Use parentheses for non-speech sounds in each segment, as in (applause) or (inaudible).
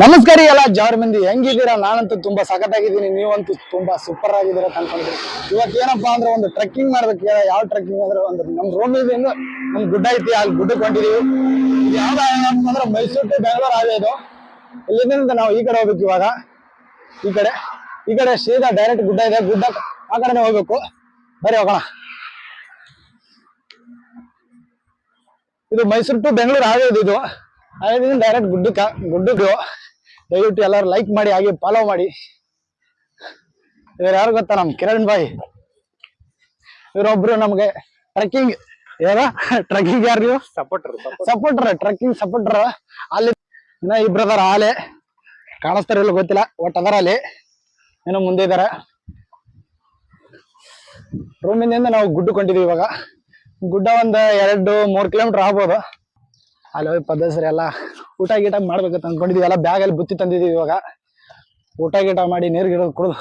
ನಮಸ್ಕಾರ ಎಲ್ಲ ಜಾರ್ ಮಂದಿ, ಹೆಂಗಿದ್ದೀರಾ? ನಾನಂತೂ ತುಂಬಾ ಸಖತ್ತಾಗಿದ್ದೀನಿ. ನೀವಂತೂ ತುಂಬಾ ಸೂಪರ್ ಆಗಿದ್ದೀರಾ ಅನ್ಕೊಂಡಿದ್ದೀನಿ. ಇವತ್ತು ಏನಪ್ಪಾ ಅಂದ್ರೆ ಒಂದು ಟ್ರೆಕ್ಕಿಂಗ್ ಮಾಡ್ಬೇಕು ಯಾವ ಟ್ರೆಕ್ಕಿಂಗ್ ಅಂದ್ರೆ ಒಂದು ನಮ್ ರೂಮಿಂದ ನಮ್ ಗುಡ್ಡ ಐತಿ, ಅಲ್ಲಿ ಗುಡ್ಡಕ್ಕೆ ಕೊಂಡಿದೀವಿ. ಇದು ಯಾವ್ದು ಅಂದ್ರೆ ಮೈಸೂರು ಟು ಬೆಂಗಳೂರು ಹಾವೇ ಇದು. ಇಲ್ಲಿಂದ ನಾವು ಈ ಕಡೆ ಹೋಗ್ಬೇಕು ಇವಾಗ. ಈ ಕಡೆ. ಈ ಕಡೆ ಸೀದಾ ಡೈರೆಕ್ಟ್ ಗುಡ್ಡ ಇದೆ. ಗುಡ್ಡ ಆ ಕಡೆನೆ ಹೋಗ್ಬೇಕು. ಬರೀ ಹೋಗೋಣ. ಇದು ಮೈಸೂರು ಟು ಬೆಂಗಳೂರು ಹಾವೇ ಇದು. ಇದು ಡೈರೆಕ್ಟ್ ಗುಡ್ಡಕ್ಕ ಗುಡ್ಡಕ್ಕೆ ದಯವಿಟ್ಟು ಎಲ್ಲರೂ ಲೈಕ್ ಮಾಡಿ ಹಾಗೆ ಫಾಲೋ ಮಾಡಿ. ಇವ್ರು ಯಾರು ಗೊತ್ತಾ ನಮ್ಮ ಕಿರಣ್ ಬಾಯಿ ಇವರೊಬ್ರು ನಮಗೆ ಟ್ರೆಕ್ಕಿಂಗ್ ಯಾರ ಟ್ರಕ್ಕಿಂಗ್ ಯಾರು ನೀವು? ಸಪೋರ್ಟರ್ ಸಪೋರ್ಟರ್ ಟ್ರೆಕ್ಕಿಂಗ್ ಸಪೋರ್ಟರ್ ಅಲ್ಲಿ ಇನ್ನ ಇಬ್ರು ಅದಾರ ಆಲೆ. ಕಾಣಿಸ್ತಾರ ಇಲ್ಲ ಗೊತ್ತಿಲ್ಲ ಒಟ್ಟು ಅದರ ಅಲ್ಲಿ ಏನೋ ಮುಂದೆ ಇದಾರೆ. ರೂಮಿಂದ ನಾವು ಗುಡ್ಡು ಕೊಂಡಿದೀವಿ ಇವಾಗ. ಗುಡ್ಡ ಒಂದು ಎರಡು ಮೂರು ಕಿಲೋಮೀಟರ್ ಆಗ್ಬೋದು. ಅಲ್ಲಿ ಹೋಗಿ ಪದ್ಧತಿ ಎಲ್ಲ ಊಟ ಗೀಟ ಮಾಡ್ಬೇಕಂತ ಅಂದ್ಕೊಂಡಿದ್ದೀವಿ ಎಲ್ಲ ಬ್ಯಾಗಲ್ಲಿ ಬುತ್ತಿ ತಂದಿದ್ದೀವಿ ಇವಾಗ. ಊಟ ಗೀಟ ಮಾಡಿ ನೀರು ಗಿಡ ಕುಡಿದು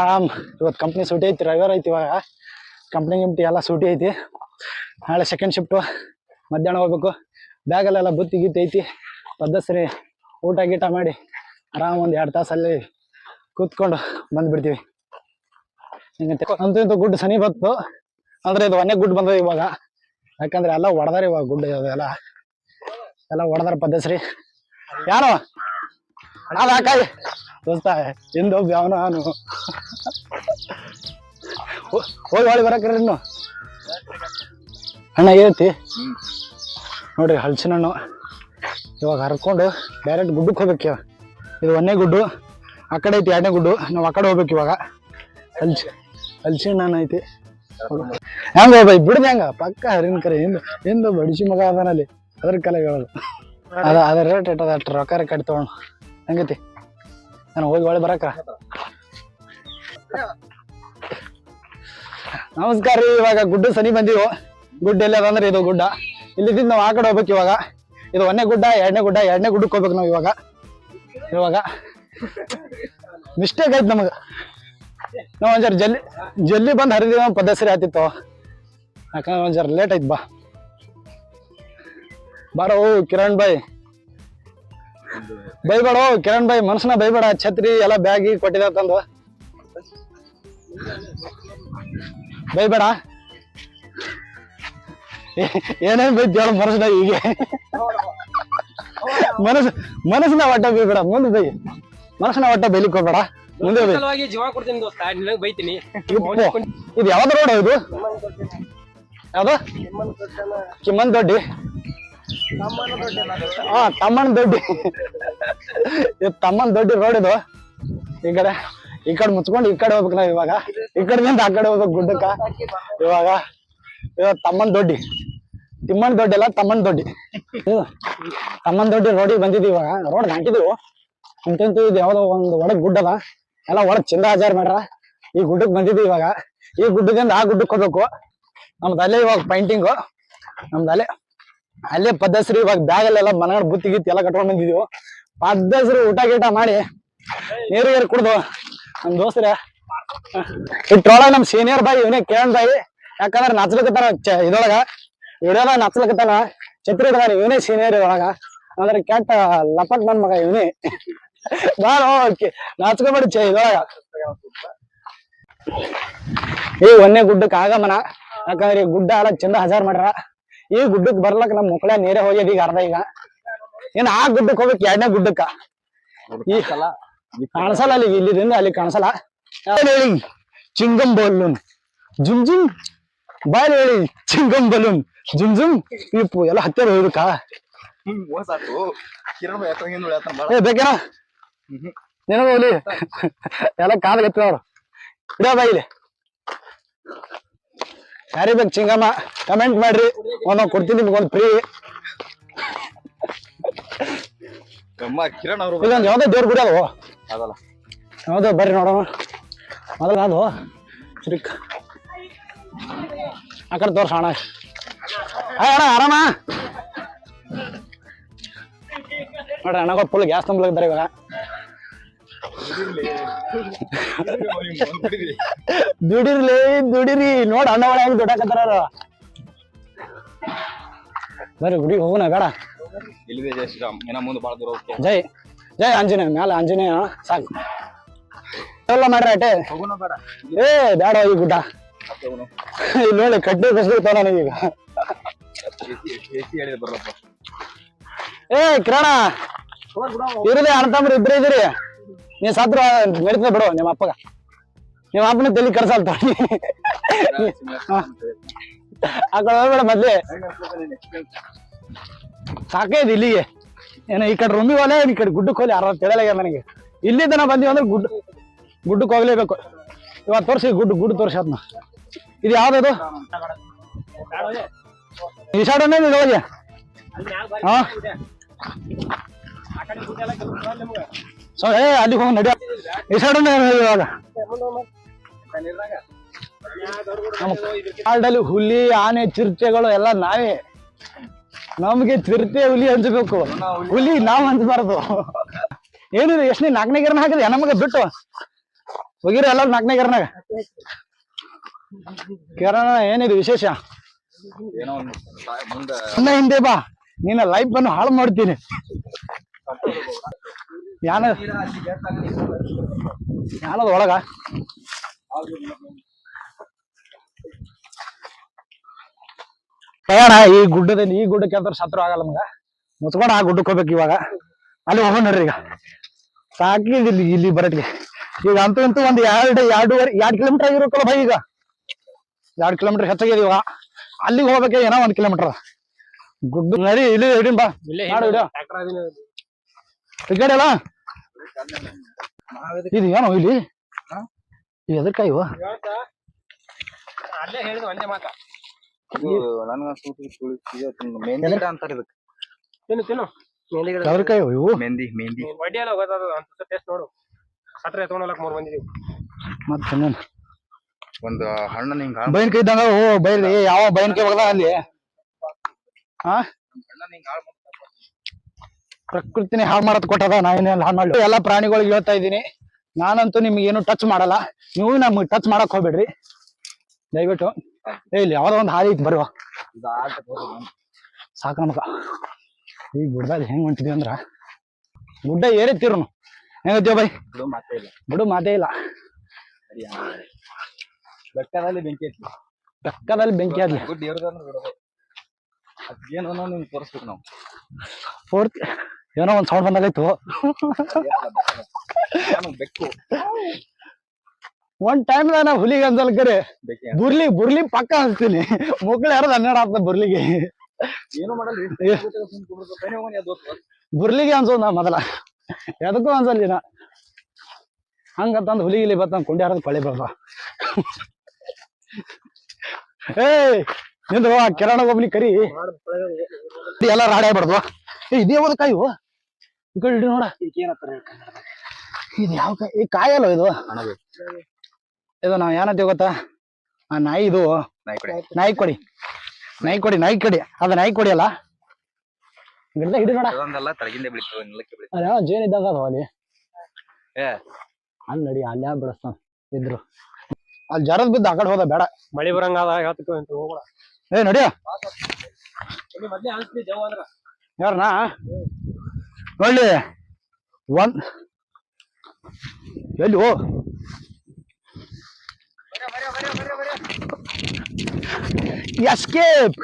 ಆರಾಮ್ ಇವತ್ತು ಕಂಪ್ನಿ ಸೂಟಿ ಐತಿ, ರವಿವಾರ ಐತಿ ಇವಾಗ. ಕಂಪ್ನಿ ಗಿಂಪ್ಟಿ ಎಲ್ಲ ಸೂಟಿ ಐತಿ. ನಾಳೆ ಸೆಕೆಂಡ್ ಶಿಫ್ಟು ಮಧ್ಯಾಹ್ನ ಹೋಗ್ಬೇಕು. ಬ್ಯಾಗಲ್ಲೆಲ್ಲ ಬುತ್ತಿ ಗೀತಿ ಐತಿ. ಪದ್ಧತಿ ಊಟ ಗೀಟ ಮಾಡಿ ಆರಾಮ್ ಒಂದು ಎರಡು ತಾಸಲ್ಲಿ ಕೂತ್ಕೊಂಡು ಬಂದ್ಬಿಡ್ತೀವಿ. ಹಿಂಗಂತೆ? ಅಂತೂ ಇಂತೂ ಗುಡ್ ಸನಿ ಬತ್ತು ಅಂದರೆ ಇದು ಒಂದೇ ಗುಡ್ ಬಂದದ ಇವಾಗ. ಯಾಕಂದ್ರೆ ಎಲ್ಲ ಹೊಡೆದಾರ ಇವಾಗ ಗುಡ್ಡ ಎಲ್ಲ ಎಲ್ಲ ಹೊಡೆದಾರ ಪದ್ಧತಿ ಯಾರು? ಅಣ್ಣ ದೋಸ್ತ ಎಂದು ಯಾವನ ನಾನು. ಹೋಗಿ ಹೊಳಿ ಬರಕ್ರಿ ಇನ್ನು. ಅಣ್ಣ ಹೇಳ್ತಿ. ನೋಡ್ರಿ ಹಲಸಿನ ಹಣ್ಣು. ಇವಾಗ ಹರ್ಕೊಂಡು ಡೈರೆಕ್ಟ್ ಗುಡ್ಡಕ್ಕೆ ಹೋಗ್ಬೇಕು ಇದು ಒಂದೇ ಗುಡ್ಡು, ಆ ಕಡೆ ಐತಿ ಎರಡನೇ ಗುಡ್ಡು. ನಾವು ಆ ಕಡೆ ಹೋಗ್ಬೇಕು ಇವಾಗ. ಹಲ್ಸಿ, ಹಲಸಿನ ಹಣ್ಣು ಐತಿ. ಹೆಂಗ ಬೈ ಬಿಡದ ಹೆಂಗ? ಪಕ್ಕ ಹರಿನ ಕರೆ, ಹಿಂದೆ, ಹಿಂದ ಬಡಿಸಿ ಮಗ ಅದಾನಲ್ಲಿ ಅದ್ರ ಕಲೆ ಹೇಳೋದು. ಅದ. ಅದ ರೇಟ್ ಇಟ್ಟದ ಅಷ್ಟು ರೊಕ್ಕ ಕಟ್ಟಿ ತಗೊಂಡು. ಹಂಗೈತಿ? ನಾನು ಹೋಗಿ ಒಳ್ಳೆ ಬರಕ? ನಮಸ್ಕಾರ ರೀ ಇವಾಗ ಗುಡ್ಡ ಸನಿ ಬಂದೀವು. ಗುಡ್ಡ ಎಲ್ಲಿ ಅದಂದ್ರೆ ಅಂದ್ರೆ ಇದು ಗುಡ್ಡ. ಇಲ್ಲಿದ್ದ ನಾವು ಆ ಕಡೆ ಹೋಗ್ಬೇಕು ಇವಾಗ. ಇದು ಒಂದೇ ಗುಡ್ಡ ಎರಡನೇ ಗುಡ್ಡ ಎರಡನೇ ಗುಡ್ಡಕ್ಕೆ ಹೋಗ್ಬೇಕು ನಾವು ಇವಾಗ. ಇವಾಗ. ಮಿಸ್ಟೇಕ್ ಆಯ್ತು ನಮಗೆ. ನಾವು ಒಂದ್ ಜಲ್ಲಿ ಜಲ್ಲಿ ಬಂದು ಹರಿದಿವ ಪದ್ಧತಿ ಆತಿತ್ತು. ಯಾಕಂದ್ರೆ ಒಂದ್ ಜರ ಲೇಟ್ ಆಯ್ತು ಬಾ. ಬಾರೋ ಕಿರಣ್ ಬಾಯ್ ಬೈಬೇಡ ಕಿರಣ್ ಬಾಯ್ ಮನ್ಸನ ಬೈಬೇಡ ಛತ್ರಿ ಎಲ್ಲ ಬ್ಯಾಗಿ ಕೊಟ್ಟಿದ ತಂದು. ಬೈಬೇಡ ಏನೇನ್ ಬೈತ್ ಹೇಳು ಮನಸ್ಸಿನ ಈಗ ಮನಸ್ಸು ಮನಸ್ಸಿನ ಒಟ್ಟ ಬೈಬೇಡ. ಮುಂದೆ ಬೈ. ಮನಸ್ಸಿನ ಒಟ್ಟ ಬೈಲಿಕ್ಕೆ ಹೋಗ್ಬೇಡ. ಮುಂದೆ ಜೀವ ಕೊಡ್ತೀನಿ ದೋಸ್ತ. ಬೈತೀನಿ. ಇದು ಯಾವ್ದು ರೋಡ್ ಇದು? ಯಾವ್ದು? ಕಿಮ್ಮನ್ ದೊಡ್ಡಿ. ಹಾ, ತಮ್ಮನ್ ದೊಡ್ಡಿ. ಇದು ತಮ್ಮನ್ ದೊಡ್ಡಿ ರೋಡ್ ಇದು. ಈ ಕಡೆ ಈ ಕಡೆ ಮುಚ್ಕೊಂಡು ಈ ಕಡೆ ಹೋಗ್ಬೇಕು ನಾವ್ ಇವಾಗ. ಈ ಕಡೆದಿಂದ ಆ ಕಡೆ ಹೋಗ್ಬೇಕು ಗುಡ್ಡಕ್ಕ. ಇವಾಗ ಇವಾಗ ತಮ್ಮನ್ ದೊಡ್ಡಿ. ತಿಮ್ಮನ್ ದೊಡ್ಡಿ ಅಲ್ಲ, ತಮ್ಮನ್ ದೊಡ್ಡಿ. ತಮ್ಮನ್ ದೊಡ್ಡಿ ರೋಡಿಗೆ ಬಂದಿದ್ದೀವಿ ಇವಾಗ. ರೋಡ್ ಹಾಕಿದೀವಿ ಇಂತಂತೂ ಇದು ಯಾವ್ದೋ ಒಂದು ಒಳಗ್ ಗುಡ್ಡದ ಎಲ್ಲ ಒಳಗ್ ಚಿಂದ ಹಜಾರ್ ಮಾಡ್ರ ಈ ಗುಡ್ಡಕ್ ಬಂದಿದ್ದೀವಿ ಇವಾಗ. ಈ ಗುಡ್ಡದಿಂದ ಆ ಗುಡ್ಡಕ್ಕೆ ಹೋಗ್ಬೇಕು. ನಮ್ದು ಅಲ್ಲೇ ಇವಾಗ ಪೈಂಟಿಂಗು ನಮ್ದು ಅಲ್ಲೇ. ಅಲ್ಲೇ ಪದ್ಧಸ್ರಿ, ಇವಾಗ ಬ್ಯಾಗಲ್ಲೆಲ್ಲ ಮನಗಡೆ ಬುತ್ತಿ ಗಿತ್ತಿ ಎಲ್ಲ ಕಟ್ಕೊಂಡ್ ಬಂದಿದೀವಿ. ಪದ್ಧಸ್ರಿ ಊಟ ಗೀಟ ಮಾಡಿ ನೀರು ಗೀರು ಕುಡ್ದು ನಮ್ ದೋಸ್ತರ. ಇಟ್ರೊಳಗ ನಮ್ ಸೀನಿಯರ್ ಬಾಯಿ, ಇವನೇ ಕೇಳನ್ ಬಾಯಿ. ಯಾಕಂದ್ರೆ ನಚ್ಲಕತ್ತಾನ ಚ- ಇದ್ರೊಳಗ ವಿಡಿಯೋದಾಗ ನಚ್ಲಿಕತ್ತಾನ ಛತ್ರಿ ಇಡ್ದಾನ ಇವನೇ ಸೀನಿಯರ್ ಇದ್ರೊಳಗ. ಅಂದ್ರೆ ಕೆಟ್ಟ ಲಪಟ್ ನನ್ ಮಗ ಇವನೇ. ಬಾಳ ನಾಚ್ಕೊಬೇಡಿ ಚೆ ಇದ್ರೊಳಗ. ಏ, ಒಂದೇ ಗುಡ್ಡಕ್ಕೆ ಆಗಮನ. ಯಾಕಂದ್ರೆ ಗುಡ್ಡ ಎಲ್ಲ ಚಂದ ಹಜಾರ್ ಮಾಡ್ರ ಈ ಗುಡ್ಡಕ್ ಬರ್ಲಕ್ ನಮ್ ಮುಕ್ಳ ನೀರೇ ಹೋಗ್ಯದ ಈಗ ಅರ್ಧ ಈಗ. ಏನ್ ಆ ಗುಡ್ಡಕ್ ಹೋಗ್ಬೇಕು ಎರಡನೇ ಗುಡ್ಡಕ್ಕ. ಈ ಸಲ ಕಾಣಿಸಲ್ಲ ಅಲ್ಲಿ ಇಲ್ಲಿದಿಂದ ಅಲ್ಲಿ ಕಾಣಸಲ್ಲ. ಹೇಳಿ ಚಿಂಗಂ ಬಲೂನ್. ಜುಮ್ ಜುಮ್ ಬಾಯ್ ಹೇಳಿ ಚಿಂಗಂ ಬಲೂನ್. ಜುಮ್ ಜುಮ್ ಇಪ್ಪು ಎಲ್ಲ ಹತ್ತಿರ ನೋಡ್ಯಾತನ ಏ ಬೇಕೇನ? ನಿನಗೂ ಎಲ್ಲ ಕಾದ ಗತ್ತಿರ ಅವ್ರು ಇಡೋ ಬಾಯಿಲಿ. ಬೇಕು ಚಿಂಗಮ್ಮ ಕಮೆಂಟ್ ಮಾಡ್ರಿ. ಒಂದೊಂದು ಕೊಡ್ತೀನಿ ನಿಮ್ಗೆ ಒಂದು ಫ್ರೀ ಕಿರಣ್ ಅವರು ಇದೊಂದು ಯಾವ್ದೋ ದೇವ್ರ ಗುಡಿ ಅದು. ಅದಲ್ಲ. ಯಾವ್ದೋ ಬರ್ರಿ ನೋಡೋಣ. ಮೊದಲ ಅದು. ಚಿಕ್ಕ ಆ ಕಡೆ ತೋರ್ಸ ಅಣ್ಣ. ಅಣ್ಣ ಆರಾಮ? ನೋಡ್ರಿ ಅಣ್ಣಗಳು ಫುಲ್ ಗ್ಯಾಸ್ ತುಂಬ್ಲಿದ್ದಾರೆ ಇವಾಗ. (laughs) ದುಡಿರ್ಲಿ. ದುಡಿರಿ. ನೋಡ್ ಅಣ್ಣ ಒಳ ಹೆಂಗ್ ದುಡಾಕತ್ತಾರ. ಬರ್ರಿ ಗುಡಿಗೆ ಹೋಗೋಣ ಬೇಡ. ಇಲ್ಲಿದೆ ಜೈ ಶ್ರೀರಾಮ್ ಏನ ಮುಂದೆ ಭಾಳ ದೂರ ಹೋಗ್ತೀವಿ ಜೈ ಜೈ ಆಂಜನೇಯ ಮ್ಯಾಲ ಆಂಜನೇಯ ಸಾಕು. ಎಲ್ಲ ಮಾಡ್ರಿ ಅಟೆ ಹೋಗೋಣ ಬೇಡ. ಏ ಬ್ಯಾಡ ಈ ಗುಡ್ಡ. (laughs) ಇಲ್ಲಿ ನೋಡಿ ಕಟ್ಟಿ ಕಸ್ಬಿಡ್ತಾವ ನನಗೀಗ ಈಗ. ಏ ಕಿರಣ. ಇರಲಿ ಅಣ್ಣ ತಮ್ರು ಇಬ್ರೇ ಇದ್ದೀರಿ. ನೀ ಸತ್ರ ನಡೀತದೆ ಬಿಡು, ನಿಮ್ಮ ಅಪ್ಪಗ. ನಿಮ್ಮ ಅಪ್ಪನ ತಲೆ ಕರ್ಸಲ್ ಆ ಕಡೆ ಮೊದ್ಲೇ. ಸಾಕೈದು ಇಲ್ಲಿಗೆ. ಏನೋ ಈ ಕಡೆ ರೂಮಿಗೆ ಹೋಲೆ ಈ ಕಡೆ ಗುಡ್ಡಕ್ಕೆ ಹೋಲಿ ಯಾರು ತಿಳಿಯಲ್ಲ ನನಗೆ. ಇಲ್ಲಿ ತನ ಬಂದೀವಿ ಅಂದ್ರೆ ಗುಡ್ ಗುಡ್ಡಕ್ಕೆ ಹೋಗ್ಲೇಬೇಕು. ಇವತ್ತು ತೋರಿಸಿ ಗುಡ್ಡು ಗುಡ್ಡು ತೋರಿಸಿ ಅದನ್ನ ಇದು ಯಾವ್ದದು ಈ ಇದು ಹೋಗಿ. ಹಾ. ಸೊ ಏ ಅಲ್ಲಿ ಹೋಗಿ ನಡಿಯ ಈ ಸೈಡ್ ಇವಾಗ. ಕಾಡಲ್ಲಿ ಹುಲಿ, ಆನೆ ಚಿರತೆಗಳು ಎಲ್ಲ ನಾವೇ. ನಮ್ಗೆ ಚಿರತೆ ಹುಲಿ ಹಂಚಬೇಕು. ಹುಲಿ ನಾವ್ ಹಂಚಬಾರ್ದು. ಏನಿದೆ ಎಷ್ಟನೇ ನಾಲ್ಕನೇ ಗಿರನ ಹಾಕಿದೆ ನಮಗ ಬಿಟ್ಟು. ಹೋಗಿರ ಎಲ್ಲ ನಾಲ್ಕನೇ ಗಿರನಾಗ ಕಿರಣ ಏನಿದೆ ವಿಶೇಷ? ಹಿಂದೆ ಬಾ. ನಿನ್ನ ಲೈಫ್ ಅನ್ನು ಹಾಳು ಮಾಡ್ತೀನಿ. ಯಾನ ಯಾನದ ಒಳಗ. ಪ್ರಯಾಣ ಈ ಗುಡ್ಡದಲ್ಲಿ ಈ ಗುಡ್ಡಕ್ಕೆ ಅಂತ ಸತ್ರು ಆಗಲ್ಲ ನಮ್ಗ ಮುಚ್ಕೊಂಡು ಆ ಗುಡ್ಡಕ್ಕೆ ಹೋಗ್ಬೇಕು ಇವಾಗ. ಅಲ್ಲಿ ಹೋಗೋಣ ನೋಡ್ರಿ ಈಗ. ಸಾಕಿದೆ ಇಲ್ಲಿ ಇಲ್ಲಿ ಬರಟ್ಗೆ ಈಗ ಅಂತೂ ಅಂತೂ ಒಂದ್ ಎರಡು ಎರಡೂವರೆ ಎರಡು ಕಿಲೋಮೀಟರ್ ಆಗಿರೋಕಲ್ಲ ಭಯ ಈಗ. ಎರಡು ಕಿಲೋಮೀಟರ್ ಹೆಚ್ಚಾಗಿದೆ ಇವಾಗ. ಅಲ್ಲಿಗೆ ಹೋಗ್ಬೇಕು ಏನೋ ಒಂದ್ ಕಿಲೋಮೀಟರ್ ಗುಡ್ಡ ನರಿ ಇಲ್ಲಿ ಹಿಡಿನ್ ಬಾ. ಅಲ್ಲ ಇದು ಏನೋ ಇಲ್ಲಿ? ಇದು ಎದಕ್ಕಾಯಿ ಇವು? ಅಲ್ಲೇ ಹೇಳಿದ ಒಂದೇ ಮಾತ. ಮೆಹಂದಿ ಅಂತಾರೆ ಇದಕ್ಕೆ. ತಿನ್ನು ತಿನ್ನು. ಮೆಹಂದಿ ಇವು ಎಲ್ಲ ಅಂತ ಟೇಸ್ಟ್ ನೋಡು. ಮೂರು ಬಂದಿದ್ದೀವಿ ಮತ್ತೆ ಒಂದು ಹಿಂಗ ಬೈನ್ಕಾಯಿ ಇದ್ದಂಗ ಓ ಬೈಲಿ ಯಾವ ಬೈನ್ಕಾಯಿ ಹೋಗದ ಅಲ್ಲಿ? ಹಾ ಹಿಂಗ ಪ್ರಕೃತಿನೇ ಹಾಳು ಮಾಡತ್ ಕೊಟ್ಟದ ನಾ ಏನೇನು ಹಾಳು ಮಾಡಿ ಎಲ್ಲಾ ಪ್ರಾಣಿಗಳಿಗೆ ಹೇಳ್ತಾ ಇದ್ದೀನಿ. ನಾನಂತೂ ನಿಮ್ಗೆ ಏನು ಟಚ್ ಮಾಡಲ್ಲ. ನೀವು ನಮ್ಗೆ ಟಚ್ ಮಾಡಕ್ ಹೋಗ್ಬೇಡ್ರಿ. ದಯವಿಟ್ಟು. ಏ ಇಲ್ಲಿ ಯಾವ್ದೋ ಒಂದು ಹಾಲಿ ಐತಿ ಬರುವ. ಸಾಕು ನಮಗ. ಈ ಗುಡ್ಡದಲ್ಲಿ ಹೆಂಗ್ ಹೊಂಟಿದ್ವಿ ಅಂದ್ರ ಗುಡ್ಡ ಏರಿತಿರು ಹೆಂಗತ್ತೀವ ಬೈ? ಬಿಡು ಮಾತೇ ಇಲ್ಲ. ಬೆಟ್ಟದಲ್ಲಿ ಬೆಂಕಿ ಐತಿ ಬೆಕ್ಕದಲ್ಲಿ ಬೆಂಕಿ ಆದ್ಲಿ ಅದೇನೋ ನಿಮ್ಗೆ ತೋರಿಸ್ಬೇಕು ನಾವು. ಫೋರ್ತ್ ಏನೋ ಒಂದು ಸೌಂಡ್ ಬಂದಾಗೈತು ನಾನು ಬೆಕ್ಕು? ಒಂದ್ ಟೈಮ್ ನಾ ಹುಲಿಗೆ ಅನ್ಸಲ್ ಕರೆ. ಬುರ್ಲಿ ಬುರ್ಲಿ ಪಕ್ಕ ಅನ್ಸ್ತೀನಿ. ಮಕ್ಳು ಯಾರದ ಹನ್ನೆರಡು ಆಗ್ತದೆ ಬುರ್ಲಿಗೆ. ಏನು ಮಾಡಲ್ಲ ಏ. ಬುರ್ಲಿಗೆ ಅನ್ಸೋದ್ ನಾ ಮೊದಲ. ಎದಕ್ಕೂ ಅನ್ಸಲ್ಲ ನಾ ಹಂಗಂತಂದ್ ಹುಲಿ ಗಿಲಿ ಬತ್ತ ಕುಂಡ್ಯಾರದ ಪಳಿ ಬರ್ದ ಏಯ್! ನಿಂದು ಆ ಕಿರಣ ಒಬ್ನಿ ಕರಿ. ಎಲ್ಲ ರಾಡಿ ಆಗ್ಬಾರ್ದು ಏ ಇದೇ ಒಂದು ಕಾಯಿ? ಈ ಕಡೆ ಇಡಿ ನೋಡ. ಇದು ಯಾವ ಕಾಯಿ? ಈ ಕಾಯಲ್ಲ ಇದು? ಇದು ನಾವ್ ಏನಂತೀವಿ ಗೊತ್ತಾ? ಆ ನಾಯಿ ಇದು. ನಾಯಿ ಕಡೆ. ನಾಯಿ ಕೊಡಿ. ನಾಯಿ ಕೊಡಿ ನಾಯಿ ಕೊಡಿ. ಅದ ನಾಯಿ ಕೊಡಿ ಅಲ್ಲ? ಗಿಡದ ಹಿಡಿ ನೋಡ. ಜೇನ್ ಇದ್ದಾಗ ಅದಾವ ಅಲ್ಲಿ. ಏ. ಅಲ್ಲಿ ನಡಿ ಅಲ್ಲಿ ಯಾವ ಬಿಡಿಸ್ತಾನ ಇದ್ರು. ಅಲ್ಲಿ ಜರದ್ ಬಿದ್ದು ಆ ಕಡೆ ಹೋದ ಬೇಡ. ಮಳಿ ಬರಂಗ ಅದ ಹೇಳ್ತಕ್ಕ ಅಂತ ಹೋಗ್ಬೇಡ. ಏ ನಡಿಯ ಇಲ್ಲಿ ಮೊದ್ಲೇ ಅನ್ಸ್ತಿ ಜವ್ ಅಂದ್ರ. ಯಾರನಾ? ನೋಡ್ಲಿ ಒಂದ್ ಎಲ್ಲಿ ಓ? ಎಸ್ಕೇಪ್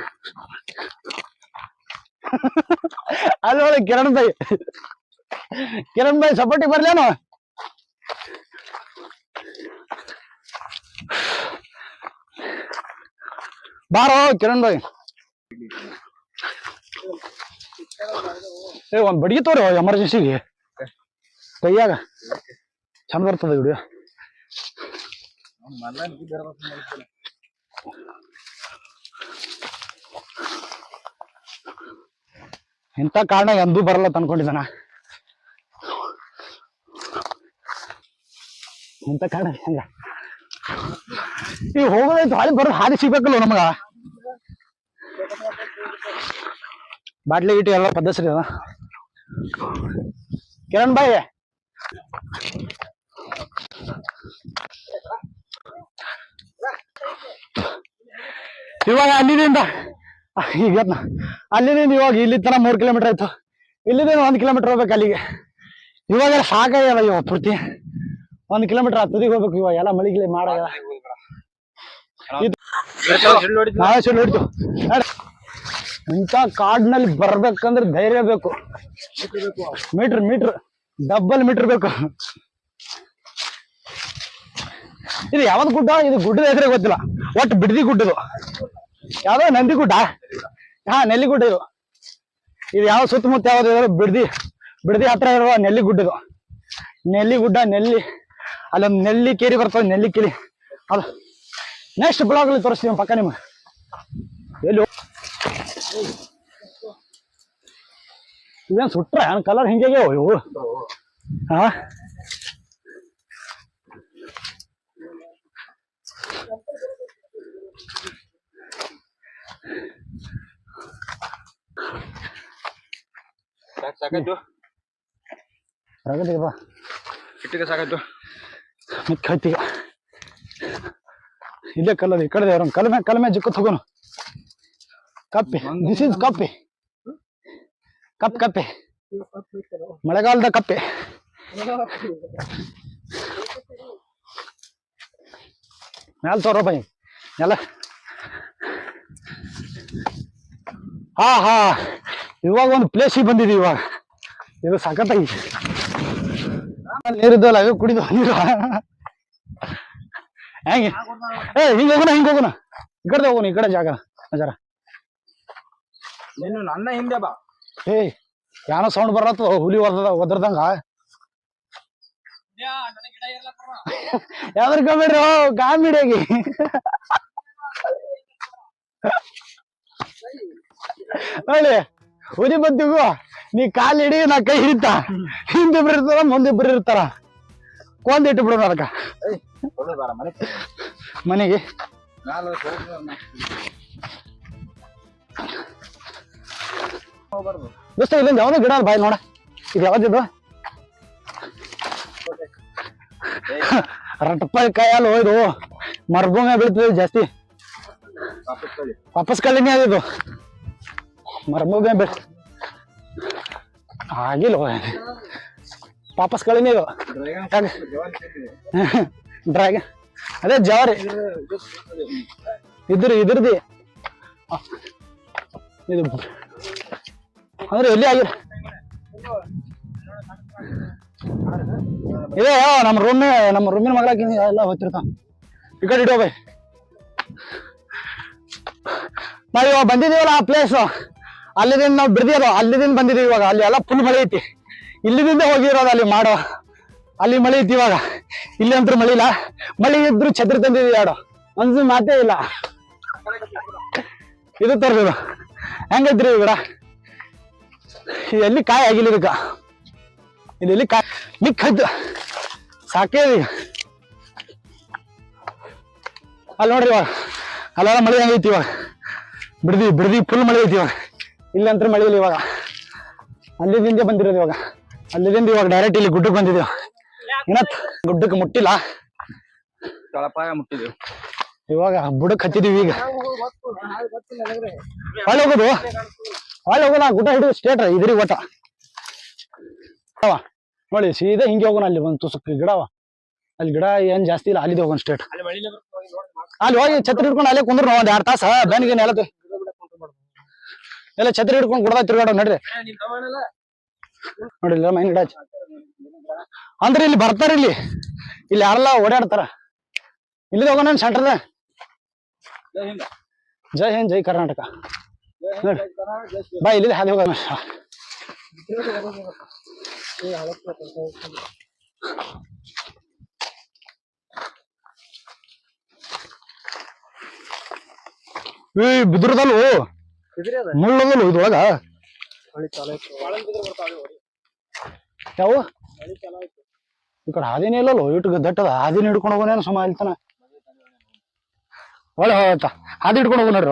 ಅಲ್ಲಿ ನೋಡಿ ಕಿರಣ್ ಬೈ. ಕಿರಣ್ ಬೈ ಸಪೋರ್ಟಿಗೆ ಬರ್ಲೇನು? ಬಾರೋ, ಕಿರಣ್ ಬೈ ಏ, ಒಂದ್ ಬಡಿಗೆ ತೋರಿ ಎಮರ್ಜೆನ್ಸಿಗೆ ಕೈಯಾಗ. ಚಂದ ಬರ್ತದ ವಿಡಿಯೋ ಇಂಥ ಕಾರಣ ಎಂದೂ ಬರಲ್ಲ ಅಂತ ಅನ್ಕೊಂಡಿದ್ದಾನ. ಇಂಥ ಕಾರಣ ಹೆಂಗ? ಈ ಹೋಗೋದೇ ಹಾಳಿ ಬರೋದು ಹಾದಿ ಸಿಗ್ಬೇಕಲ್ಲ ನಮಗ? ಬಾಟ್ಲಿ ಗಿಟ್ಲಿ ಎಲ್ಲ ಪದ್ಧತಿ ಅದ. ಕಿರಣ್ ಬಾಯಿ. ಇವಾಗ ಅಲ್ಲಿದಿಂದ ಈಗ ಅಲ್ಲಿಂದ ಇವಾಗ ಇಲ್ಲಿ ತರ ಮೂರು ಕಿಲೋಮೀಟರ್ ಆಯ್ತು. ಇಲ್ಲಿಂದ ಒಂದು ಕಿಲೋಮೀಟರ್ ಹೋಗ್ಬೇಕು ಅಲ್ಲಿಗೆ. ಇವಾಗ ಸಾಕಾಗ್ಯದ ಇವಾಗ ಪೂರ್ತಿ. ಒಂದ್ ಕಿಲೋಮೀಟರ್ ತುದಿಗೆ ಹೋಗ್ಬೇಕು ಇವಾಗ ಎಲ್ಲ ಮಳಿಗೆ ಮಾಡಲ್ಲ ಮಾಡಾಗ ನಾವೇ ಸುಳ್ಳು ಹೊಡಿತು ಇಂಥ ಕಾಡ್ನಲ್ಲಿ ಬರ್ಬೇಕಂದ್ರೆ ಧೈರ್ಯ ಬೇಕು. ಮೀಟರ್ ಮೀಟರ್ ಡಬ್ಬಲ್ ಮೀಟರ್ ಬೇಕು. ಇದು ಯಾವ್ದು ಗುಡ್ಡ? ಇದು ಗುಡ್ಡದ ಹೆಸರೇ ಗೊತ್ತಿಲ್ಲ. ಒಟ್ಟು ಬಿಡದಿ ಗುಡ್ಡದು ಯಾವ್ದೋ ನಂದಿ ಗುಡ್ಡ? ಹಾ ನೆಲ್ಲಿ ಗುಡ್ಡ ಇದು. ಇದು ಯಾವ ಸುತ್ತಮುತ್ತ ಯಾವ್ದು ಬಿಡದಿ ಬಿಡದಿ ಹತ್ರ ಇರುವ ನೆಲ್ಲಿ ಗುಡ್ಡದು ನೆಲ್ಲಿ ಗುಡ್ಡ ನೆಲ್ಲಿ. ಅಲ್ಲೊಂದು ನೆಲ್ಲಿ ಕೇರಿ ಬರ್ತದೆ ನೆಲ್ಲಿ ಕೇರಿ ಅಲ್ಲ ನೆಕ್ಸ್ಟ್ ಬ್ಲಾಗ್ ಅಲ್ಲಿ ತೋರಿಸ್ತೀವಿ ಪಕ್ಕ ನಿಮ್ಗೆ. ಎಲ್ಲಿ ಇವೇನ್ ಸುಟ್ರ? ಕಲರ್ ಹಿಂಗೆ ಇವು? ಹಾ ಸಾಕಾಯ್ತು ಸಾಕಾಯ್ತು ಬಾ. ಇಟ್ಟಿಗೆ ಸಾಕಾಯ್ತು ಮತ್ತೆ ಕೈತಿಗ ಇಲ್ಲೇ ಕಲ್ಲದ ಈ ಕಡೆ ಅವ್ರ ಕಲ್ಮೆ ಕಲ್ಮೆ ಜಿಕ್ಕ ತಗೋನು ಕಪ್ಪೆ. ದಿಸ್ ಇಸ್ ಕಪ್ಪೆ. ಕಪ್, ಕಪ್ಪೆ. ಮಳೆಗಾಲದ ಕಪ್ಪೆ. ಮ್ಯಾಲ್ ತೋರ ಬೈ ಎಲ್ಲ ಹಾ ಹಾ. ಇವಾಗ ಒಂದು ಪ್ಲೇಸಿಗೆ ಬಂದಿದ್ದೀವಿ ಇವಾಗ. ಇದು ಸಖತ್ತಾಗಿ ನೀರಿದ್ದಲ್ಲ ಅವೇ ಕುಡಿದು ನೀರು ಹೆಂಗೆ? ಏ ಹಿಂಗ ಹೋಗೋಣ ಹಿಂಗ ಹೋಗೋಣ. ಈ ಕಡೆ ಹೋಗೋಣ ಈ ಕಡೆ ಜಾಗ ಜರ ನೀನು ನನ್ನ ಹಿಂದೆ ಬಾ. ಏ ಯಾನೋ ಸೌಂಡ್ ಬರತ್ತ ಹುಲಿ ಒದ್ರದ ಒದರ್ದಂಗ? ಯಾವ್ದ್ರ ಕಾಮಿಡಿ ಕಾಮಿಡಿಯಾಗಿ ನೋಡಿ ಹುಲಿ ಬಂದಿಗೂ ನೀ ಕಾಲ್ ಹಿಡಿ, ನಾ ಕೈ ಹಿಡಿತ. ಹಿಂದಿಬ್ರು ಇರ್ತಾರ ಮುಂದಿಬ್ರು ಇರ್ತಾರ ಕೊಂದ್ ಇಟ್ಟು ಬಿಡೋಣ ಅದಕ್ಕ. ಮನೆಗೆ. ದೋಸ್ತ, ಇಲ್ಲಿಂದ ಯಾವ್ದು ಗಿಡ ಬಾಯ್ ನೋಡ. ಇದು ಯಾವ್ದಿದು? ರಟಪ್ಪ ಕೈಯಲ್ಲಿ ಹೋಯ್ದು. ಮರ್ಭೂಮಿ ಬೀಳ್ತದೆ ಜಾಸ್ತಿ. ವಾಪಸ್ ಕಳಿ ವಾಪಸ್ ಕಳ್ಳಿನೇ ಅದು ಮರ್ಭೂಮಿ ಬೀಳ್ ಆಗಿಲ್ಲ ವಾಪಸ್ ಕಳಿನೇ ಇದು ಡ್ರ್ಯಾಗನ್ ಅದೇ ಜವಾರಿ. ಇದ್ರ ಇದ್ರದಿ. ಇದು ಅಂದ್ರೆ ಎಲ್ಲಿ ಆಗಿರ ಇದೇ ನಮ್ಮ ರೂಮ್ ನಮ್ಮ ರೂಮಿನ ಮಗಳಾಕಿ ಎಲ್ಲ ಹೋಗ್ತಿರ್ತಾವ ಈ ಕಡೆ ಇಡೋ ಬೈ ನಾವ್ ಬಂದಿದೀವಲ್ಲ ಆ ಪ್ಲೇಸ್ ಅಲ್ಲಿದಿಂದ ನಾವು ಬಿಡ್ದಿರೋ ಅಲ್ಲಿದಿಂದ ಬಂದಿದ್ದೀವಿ ಇವಾಗ. ಅಲ್ಲಿ ಎಲ್ಲ ಫುಲ್ ಮಳೆ ಐತಿ. ಇಲ್ಲಿದಿಂದ ಹೋಗಿರೋದು ಅಲ್ಲಿ ಮಾಡೋ, ಅಲ್ಲಿ ಮಳೆ ಐತಿ ಇವಾಗ. ಇಲ್ಲಿ ಅಂತೂ ಮಳೆ ಇಲ್ಲ. ಮಳೆ ಇದ್ರು ಛತ್ರಿ ತಂದಿದ್ದೀವಿ ಯಾಡೋ ಒಂದು ಮಾತೇ ಇಲ್ಲ. ಇದು ತರ್ಬೋದು ಹೆಂಗೈತ್ರಿ ಇವಾಗ ಎಲ್ಲಿ ಕಾಯಿ ಆಗಿಲ್ಲ ಇದಕ್ಕ. ಇದು ಎಲ್ಲಿ ಕಾಯಿ? ನಿಕ್ ಹದ್ದು. ಸಾಕೇ ಅಲ್ಲಿ ನೋಡ್ರಿ ಇವಾಗ. ಅಲ್ಲೆಲ್ಲ ಮಳೆ ಹೆಂಗೈತಿ ಇವಾಗ. ಬಿಡ್ದಿ ಬಿಡ್ದಿ ಫುಲ್ ಮಳೆ ಐತಿ ಇವಾಗ. ಇಲ್ಲಂತ್ರ ಮಳೆ ಇಲ್ಲ ಇವಾಗ. ಅಲ್ಲಿದಿಂದ ಬಂದಿರೋದು ಇವಾಗ. ಅಲ್ಲಿದಿಂದ ಇವಾಗ ಡೈರೆಕ್ಟ್ ಇಲ್ಲಿ ಗುಡ್ಡಕ್ಕೆ ಬಂದಿದ್ದೇವೆ ಇನ್ನತ್ ಗುಡ್ಡಕ್ಕೆ ಮುಟ್ಟಿಲ್ಲ. ತಳಪಾಯ ಮುಟ್ಟಿದೀವಿ. ಇವಾಗ ಬುಡಕ್ಕೆ ಹತ್ತಿದೀವಿ ಈಗ. ಹೊಳೆ ಹೋಗೋದು. ಹೊಳೆ ಹೋಗೋಣ ಗುಡ್ಡ ಹಿಡಿದು ಸ್ಟೇಟ್ ಇದ್ರಿ ಒಟ್ಟ ಅವ ನೋಡಿ ಸೀದಾ ಹಿಂಗೆ ಹೋಗೋಣ ಅಲ್ಲಿ ಒಂದು ತುಸಕ್ ಗಿಡ ಅವ ಅಲ್ಲಿ ಗಿಡ ಏನ್ ಜಾಸ್ತಿ ಇಲ್ಲ ಅಲ್ಲಿದೆ ಹೋಗೋಣ ಸ್ಟೇಟ್ ಅಲ್ಲಿ ಹೋಗಿ ಛತ್ರ ಹಿಡ್ಕೊಂಡು ಅಲ್ಲೇ ಕುಂದ್ರು ಒಂದು ಎರಡ್ ತಾಸ ಬೆನ್ಗೆ ನೆಲ ಎಲ್ಲ ಛತ್ರಿ ಹಿಡ್ಕೊಂಡು ಗುಡ್ದ ತಿರ್ಗಾಡೋ ನಡ್ರಿ. ನಿಮ್ ತಮ್ಮನೆಲ್ಲ ನೋಡಿ ಇಲ್ಲ ಮೈನ್ ಗಿಡ ಅಂದ್ರೆ ಇಲ್ಲಿ ಬರ್ತಾರ ಇಲ್ಲಿ. ಇಲ್ಲಿ ಯಾರೆಲ್ಲ ಓಡಾಡ್ತಾರ? ಇಲ್ಲಿ ಹೋಗೋಣ ಸೆಂಟರ್ದ ಜೈ ಹಿಂದ್. ಜೈ ಕರ್ನಾಟಕ. ಬಾ ಇಲ್ಲಿ ಹಾದಿ ಹೋಗೋಣ. ಬಿದ್ರದಲ್ವು ಇದ್ರೊಳಗ? ಯಾವ? ಈ ಕಡೆ ಹಾದಿನೇ ಇಲ್ಲಲ್ಲೋ ಇಟ್ಟು ದಟ್ಟದ ಹಾದಿನ ಹಿಡ್ಕೊಂಡು ಹೋಗೋನೇನು ಸುಮ್ಮ ಇಲ್ತಾನ? ಒಳ್ಳೆ ಹೋಗತ್ತ ಹಾದಿ ಹಿಡ್ಕೊಂಡು ಹೋಗೋ ನೋಡ್ರಿ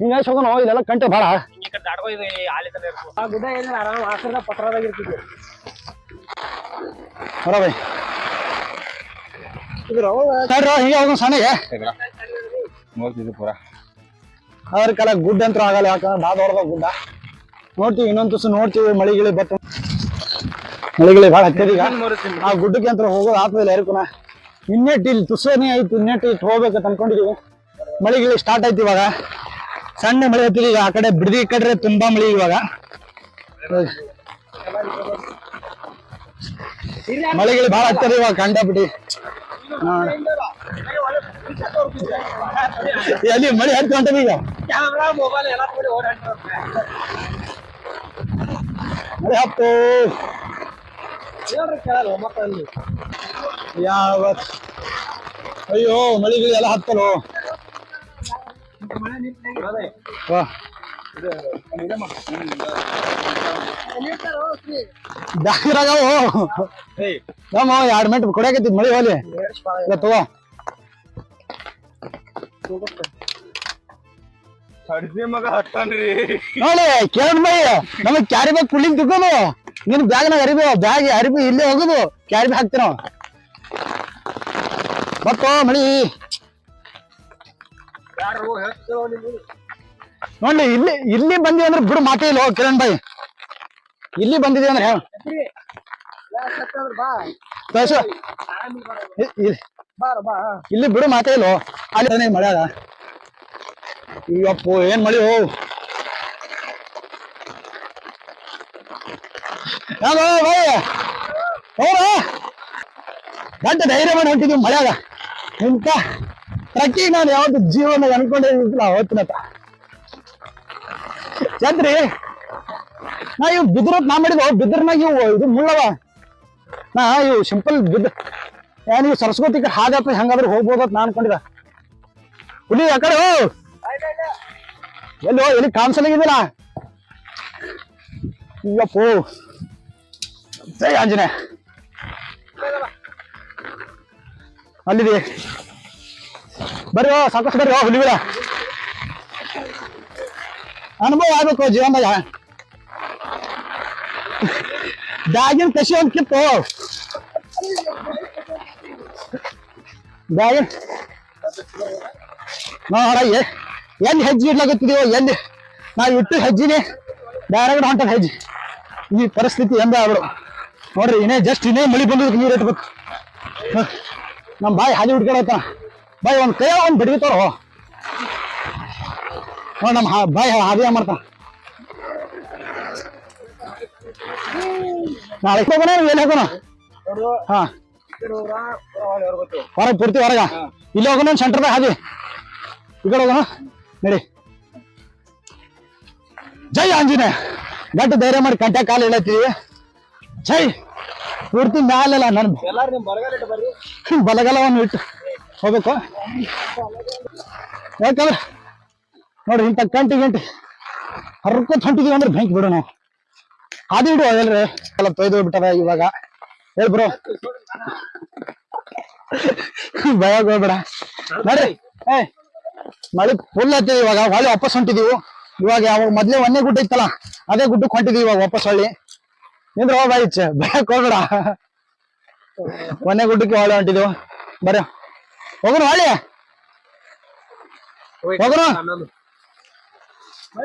ಹಿಂಗ ಹೋಗೋಣ? ಇದೆಲ್ಲ ಕಂಟೆ ಭಾಳ ಹಿಂಗೆ ಈ ಕಡೆ ದಾಟ್ಕೊ ಇದು ಈ ಆಲಿ ತನ ಇರ್ಬೇಕು. ಆ ಗುಡ್ಡ ಏನಿಲ್ಲ ಆರಾಮ ಆಸರದ ಪತ್ರದಾಗ ಇರ್ತಿದ್ವಿ. ಬರ ಬೈ ಇದ್ರ ಅವಾಗ ನೋಡ್ರಿ ಹಿಂಗೆ ಹೋಗೋಣ ಸಣ್ಣಗೆ. ನೋಡ್ತಿದ್ದೆ ಪೂರ. ಅದ್ರ ಕಾಲ ಗುಡ್ಡ ಅಂತೂ ಆಗಲ್ಲ ಯಾಕಂದ್ರೆ ಭಾಳ ದೊಡ್ಡದ ಗುಡ್ಡ. ನೋಡ್ತೀವಿ ಇನ್ನೊಂದ್ ತುಸು ನೋಡ್ತೀವಿ ಮಳಿ ಗಿಳಿ ಬತ್ತ ಮಳಿ ಗಿಳಿ ಭಾಳ ಹತ್ತದ ಈಗ. ಆ ಗುಡ್ಡಕ್ಕೆ ಅಂತ ಹೋಗೋದು ಆತ್ಮದಲ್ಲಿ ಯಾರಿಕುನ ಇನ್ನೆಟ್ ಇಲ್ಲಿ ತುಸನೇ ಐತಿ ಇನ್ನೆಟ್ ಇಟ್ಟು ಹೋಗ್ಬೇಕಂತ ಅನ್ಕೊಂಡಿದೀವಿ. ಮಳಿಗಿಳಿ ಸ್ಟಾರ್ಟ್ ಆಯ್ತು ಇವಾಗ. ಸಣ್ಣ ಮಳೆ ಹತ್ತಿದ ಈಗ ಆ ಕಡೆ ಬಿಡದಿ ಕಡ್ರೆ ತುಂಬಾ ಮಳಿ ಇವಾಗ. ಮಳೆಗಳು ಭಾಳ ಹತ್ತದ ಇವಾಗ ಕಂಡಬಿಟ್ಟಿ ಎಲ್ಲಿ ಮಳೆ ಹತ್ತು ಹೊಂಟದ ಈಗ? ಕ್ಯಾಮ್ರಾ ಮೊಬೈಲ್ ಎಲ್ಲ ಓಡಾಡ್ತಾರೆ ಮಳೆ ಹತ್ತು ಹೇಳ್ರಿ ಕೇಳಲ್ಲ ಮಕ್ಕಳಲ್ಲಿ ಯಾವ ಅಯ್ಯೋ ಮಳಿಗಳು ಎಲ್ಲ ಹತ್ತಲು ವಾ. ಬ್ಯಾಗ್ರಾಗವು ನಮ್ಮ ಎರಡು ಮಿನಿಟ್ ಕೊಡಕತ್ತಿ ಮಳಿ ಹೋಲಿ ತಗೋ. ಮಗ ಹಟ್ಟನ್ರಿ ನೋಡಿ ಕೇಳ್ ಬೈ ನಮಗ್ ಕ್ಯಾರಿ ಬ್ಯಾಗ್ ಕುಳ್ಳಿಂಗ್ ತಿಕ್ಕೋದು ನಿನ್ ಬ್ಯಾಗ್ನಾಗ ಅರಿಬಿ ಬ್ಯಾಗ್ ಅರಿಬಿ ಇಲ್ಲೇ ಹೋಗುದು. ಕ್ಯಾರಿ ಬ್ಯಾಗ್ ಹಾಕ್ತೀವಿ ನಾವು ಬತ್ತೋ ಮಳಿ ನೋಡಿ ಇಲ್ಲಿ ಇಲ್ಲಿ ಬಂದಿ ಅಂದ್ರೆ ಬಿಡು ಮಾತೇ ಇಲ್ಲ ಕಿರಣ್ ಬಾಯಿ ಇಲ್ಲಿ ಬಂದಿದೆ ಅಂದ್ರೆ ಹೇಳು ಇಲ್ಲಿ ಬಿಡು ಮಾತೇ ಇಲ್ಲೋ. ಅಲ್ಲಿ ಮಳೆ ಅದ. ಅಯ್ಯಪ್ಪೋ, ಏನ್ ಮಳಿ ಹೋ? ದೊಡ್ಡ ಧೈರ್ಯ ಮಾಡಿ ಹೊಂಟಿದೀವಿ ಮಳ್ಯಾಗ ನಿಂತ ಟ್ರಕ್ಕಿಂಗ್ ನಾನು ಯಾವತ್ತು ಜೀವನ ಅನ್ಕೊಂಡೇ ಇರ್ಲಿಲ್ಲ ಅವತ್ತಿನತ್ತ ಚಂದ್ರಿ ನಾ ಇವ್ ಬಿದ್ರತ್ ನಾ ಮಾಡಿದ್ವು ಬಿದ್ರನಾಗ ಇವು ಇದು ಮುಳ್ಳವ. ನಾ ಇವು ಸಿಂಪಲ್ ಬಿದ್ದ ಯಾ ನೀವು ಸರಸ್ವತಿ ಕಡೆ ಹಾಗತ್ತ ಹೆಂಗಾದ್ರೆ ಹೋಗ್ಬೋದತ್ ನಾ ಅನ್ಕೊಂಡಿದ ಹುಲಿ, ಆ ಕಡೆ ಹೋ ಎಲ್ಲಿ ಹೋ ಎಲ್ಲಿ ಕಾಣಿಸಲಾಗಿದ್ದಿಲ್ಲ ಅಯ್ಯಪ್ಪೋ ಜೈ ಆಂಜನೇಯ. ಅಲ್ಲಿದೆ. ಬರ್ರಿ ಹೋ ಸಾಕಷ್ಟು ಬರ್ರಿ ಹೋ ಹುಲಿಗಳ. ಅನುಭವ ಆಗ್ಬೇಕು, ಜೀವನದಾಗ. ಬ್ಯಾಗಿನ ಕಸಿ ಒಂದ್ ಕಿತ್ತು. ಬ್ಯಾಗಿನ ನೋಡ ಎಲ್ಲಿ ಹೆಜ್ಜೆ ಇಡ್ಲಾಗುತ್ತಿದೆಯೋ ಎಲ್ಲಿ? ನಾವು ಇಟ್ಟು ಹೆಜ್ಜಿನೇ ಡೈರೆಕ್ಟ್ ಹೊಂಟದ ಹೆಜ್ಜೆ. ಈ ಪರಿಸ್ಥಿತಿ ಎಂದ ಅವರು ನೋಡ್ರಿ ಇನ್ನೇ ಜಸ್ಟ್ ಇನ್ನೇ ಮಳಿ ಬಂದದಕ್ಕೆ ನೀರು ಇಟ್ಬೇಕು. ನಮ್ಮ ಬಾಯಿ ಹಾದಿ ಹುಡ್ಕೊಳತ್ತ ಬಾಯಿ ಒಂದು ಕೈ ಒಂದ್ ಬಿಡ್ಬಿತ್ತವ್ರು ನೋಡಿ ನಮ್ಮ ಬಾಯಿ ಹಾದಿ ಮಾಡ್ತಾನ ನಾಳೆ ಹೋಗೋಣ ಎಲ್ಲಿ ಹೋಗೋಣ? ನೋಡು. ಹಾ. ಹೊರಗೆ ಪೂರ್ತಿ ಹೊರಗ. ಇಲ್ಲಿ ಹೋಗೋಣ ಸೆಂಟರ್ದಾಗ ಹಾದಿ ಈ ಕಡೆ ಹೋಗೋಣ. ನಡಿ. ಜೈ ಆಂಜನೇಯ. ಗಟ್ಟ ಧೈರ್ಯ ಮಾಡಿ ಕಂಟೆ ಕಾಲು ಹೇಳತ್ತೀವಿ ಜೈ. ಪೂರ್ತಿ ಮ್ಯಾಲೆಲ್ಲ ನನ್ ಎಲ್ಲಾರು ಬಲಗಲವನ್ನು ಇಟ್ಟು ಹೋಗ್ಬೇಕು. ಯಾಕಂದ್ರೆ ನೋಡ್ರಿ ಇಂಥ ಗಂಟೆ ಗಂಟೆ ಹರ್ಕೊತ್ ಹೊಂಟಿದೀವಿ ಅಂದ್ರೆ ಬೆಂಕಿ ಬಿಡು ನಾವು. ಹಾದಿ ಇಡು ಎಲ್ರಿ. ಎಲ್ಲ ತೊಯ್ದು ಬಿಟ್ಟದ ಇವಾಗ. ಹೇಳ್ ಬ್ರೋ ಭಯ ಹೋಗ್ಬೇಡ. ನೋಡ್ರಿ ಏ ಮಳೆ ಫುಲ್ ಹತ್ತಿದ್ವಿ ಇವಾಗ. ಹೊಳೆ ವಾಪಸ್ ಹೊಂಟಿದೀವಿ. ಇವಾಗ ಯಾವಾಗ ಮೊದ್ಲೇ ಒಂದೇ ಗುಡ್ಡ ಇತ್ತಲ್ಲ ಅದೇ ಗುಡ್ಡಕ್ಕೆ ಹೊಂಟಿದೀವಿ ಇವಾಗ ವಾಪಸ್ ಹೊಳ್ಳಿ. ನಿಂದ್ರ ಹೋಗ ಇಚ್ಛೆ ಭಯಕ್ ಹೋಗ್ಬೇಡ. ಒಂದೇ ಗುಡ್ಡಕ್ಕೆ ಹೊಳೆ ಹೊಂಟಿದೀವಿ. ಬರ ಹೋಗ್ರ ಹೊಳಿ ಹೋಗೋಣ.